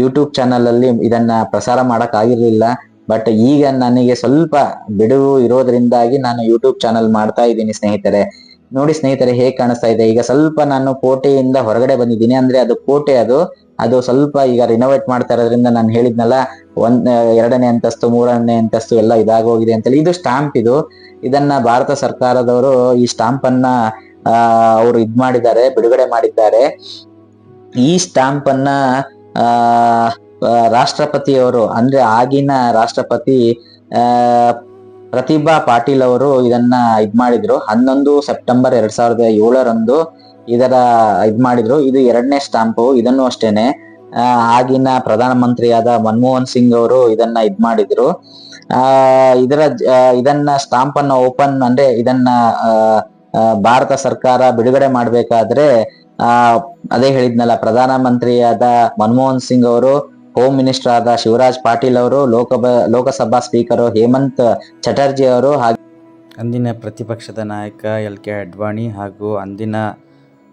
ಯೂಟ್ಯೂಬ್ ಚಾನಲ್ ಅಲ್ಲಿ ಇದನ್ನ ಪ್ರಸಾರ ಮಾಡಕ್ ಆಗಿರ್ಲಿಲ್ಲ ಬಟ್ ಈಗ ನನಗೆ ಸ್ವಲ್ಪ ಬಿಡುವು ಇರೋದ್ರಿಂದಾಗಿ ನಾನು ಯೂಟ್ಯೂಬ್ ಚಾನಲ್ ಮಾಡ್ತಾ ಇದ್ದೀನಿ ಸ್ನೇಹಿತರೆ. ನೋಡಿ ಸ್ನೇಹಿತರೆ, ಹೇಗೆ ಕಾಣಿಸ್ತಾ ಇದೆ? ಈಗ ಸ್ವಲ್ಪ ನಾನು ಕೋಟೆಯಿಂದ ಹೊರಗಡೆ ಬಂದಿದ್ದೀನಿ. ಅಂದ್ರೆ ಅದು ಕೋಟೆ ಅದು. ಅದು ಸ್ವಲ್ಪ ಈಗ ರಿನೋವೇಟ್ ಮಾಡ್ತಾ ಇರೋದ್ರಿಂದ ನಾನು ಹೇಳಿದ್ನಲ್ಲ, ಒಂದ್, ಎರಡನೇ ಅಂತಸ್ತು, ಮೂರನೇ ಅಂತಸ್ತು ಎಲ್ಲ ಇದಾಗೋಗಿದೆ ಅಂತೇಳಿ. ಇದು ಸ್ಟಾಂಪ್ ಇದು. ಇದನ್ನ ಭಾರತ ಸರ್ಕಾರದವರು ಈ ಸ್ಟಾಂಪ್ ಅನ್ನ ಅವರು ಇದ್ ಮಾಡಿದ್ದಾರೆ, ಬಿಡುಗಡೆ ಮಾಡಿದ್ದಾರೆ. ಈ ಸ್ಟಾಂಪ್ ಅನ್ನ ರಾಷ್ಟ್ರಪತಿಯವರು, ಅಂದ್ರೆ ಆಗಿನ ರಾಷ್ಟ್ರಪತಿ ಪ್ರತಿಭಾ ಪಾಟೀಲ್ ಅವರು ಇದನ್ನ ಇದ್ ಮಾಡಿದ್ರು. ಹನ್ನೊಂದು ಸೆಪ್ಟೆಂಬರ್ ಎರಡ್ ಸಾವಿರದ ಏಳರಂದು ಇದರ ಇದ್ ಮಾಡಿದ್ರು. ಇದು ಎರಡನೇ ಸ್ಟಾಂಪು. ಇದನ್ನು ಅಷ್ಟೇನೆ ಆಗಿನ ಪ್ರಧಾನಮಂತ್ರಿಯಾದ ಮನಮೋಹನ್ ಸಿಂಗ್ ಅವರು ಇದನ್ನ ಇದ್ ಮಾಡಿದ್ರು. ಆ, ಇದರ ಇದನ್ನ ಸ್ಟಾಂಪ್ ಅನ್ನ ಓಪನ್ ಅಂದ್ರೆ ಇದನ್ನ ಭಾರತ ಸರ್ಕಾರ ಬಿಡುಗಡೆ ಮಾಡ್ಬೇಕಾದ್ರೆ, ಆ, ಅದೇ ಹೇಳಿದ್ನಲ್ಲ ಪ್ರಧಾನ ಮಂತ್ರಿಯಾದ ಮನಮೋಹನ್ ಸಿಂಗ್ ಅವರು ಹೋಮ್ ಮಿನಿಸ್ಟರ್ ಆದ ಶಿವರಾಜ್ ಪಾಟೀಲ್ ಅವರು ಲೋಕಸಭಾ ಲೋಕಸಭಾ ಸ್ಪೀಕರ್ ಹೇಮಂತ್ ಚಟರ್ಜಿ ಅವರು ಹಾಗೆ ಅಂದಿನ ಪ್ರತಿಪಕ್ಷದ ನಾಯಕ ಎಲ್ ಕೆ ಅಡ್ವಾಣಿ ಹಾಗೂ ಅಂದಿನ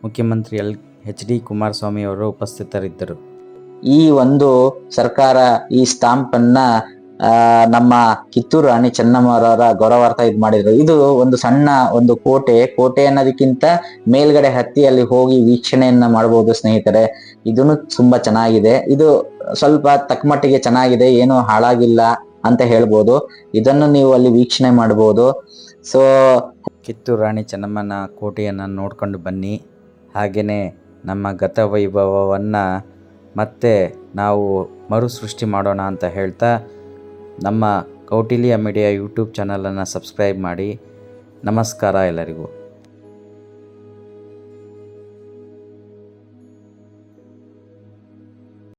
ಮುಖ್ಯಮಂತ್ರಿ ಎಲ್ ಎಚ್ ಡಿ ಕುಮಾರಸ್ವಾಮಿ ಅವರು ಉಪಸ್ಥಿತರಿದ್ದರು. ಈ ಒಂದು ಸರ್ಕಾರ ಈ ಸ್ಟಾಂಪ್ ಅನ್ನ ನಮ್ಮ ಕಿತ್ತೂರು ರಾಣಿ ಚೆನ್ನಮ್ಮರವರ ಗೌರವಾರ್ಥ ಇದು ಮಾಡಿದ್ರು. ಇದು ಒಂದು ಸಣ್ಣ ಒಂದು ಕೋಟೆ. ಕೋಟೆ ಅನ್ನೋದಕ್ಕಿಂತ ಮೇಲ್ಗಡೆ ಹತ್ತಿ ಅಲ್ಲಿ ಹೋಗಿ ವೀಕ್ಷಣೆಯನ್ನ ಮಾಡಬಹುದು ಸ್ನೇಹಿತರೆ. ಇದನ್ನು ತುಂಬಾ ಚೆನ್ನಾಗಿದೆ. ಇದು ಸ್ವಲ್ಪ ತಕ್ಕಮಟ್ಟಿಗೆ ಚೆನ್ನಾಗಿದೆ. ಏನು ಹಾಳಾಗಿಲ್ಲ ಅಂತ ಹೇಳ್ಬೋದು. ಇದನ್ನು ನೀವು ಅಲ್ಲಿ ವೀಕ್ಷಣೆ ಮಾಡಬಹುದು ಸೊ ಕಿತ್ತೂರು ರಾಣಿ ಚೆನ್ನಮ್ಮನ ಕೋಟೆಯನ್ನು ನೋಡ್ಕೊಂಡು ಬನ್ನಿ. ಹಾಗೆಯೇ ನಮ್ಮ ಗತ ವೈಭವವನ್ನು ಮತ್ತೆ ನಾವು ಮರುಸೃಷ್ಟಿ ಮಾಡೋಣ ಅಂತ ಹೇಳ್ತಾ ನಮ್ಮ ಕೌಟಿಲ್ಯ ಮೀಡಿಯಾ ಯೂಟ್ಯೂಬ್ ಚಾನಲನ್ನು ಸಬ್ಸ್ಕ್ರೈಬ್ ಮಾಡಿ ನಮಸ್ಕಾರ ಎಲ್ಲರಿಗೂ.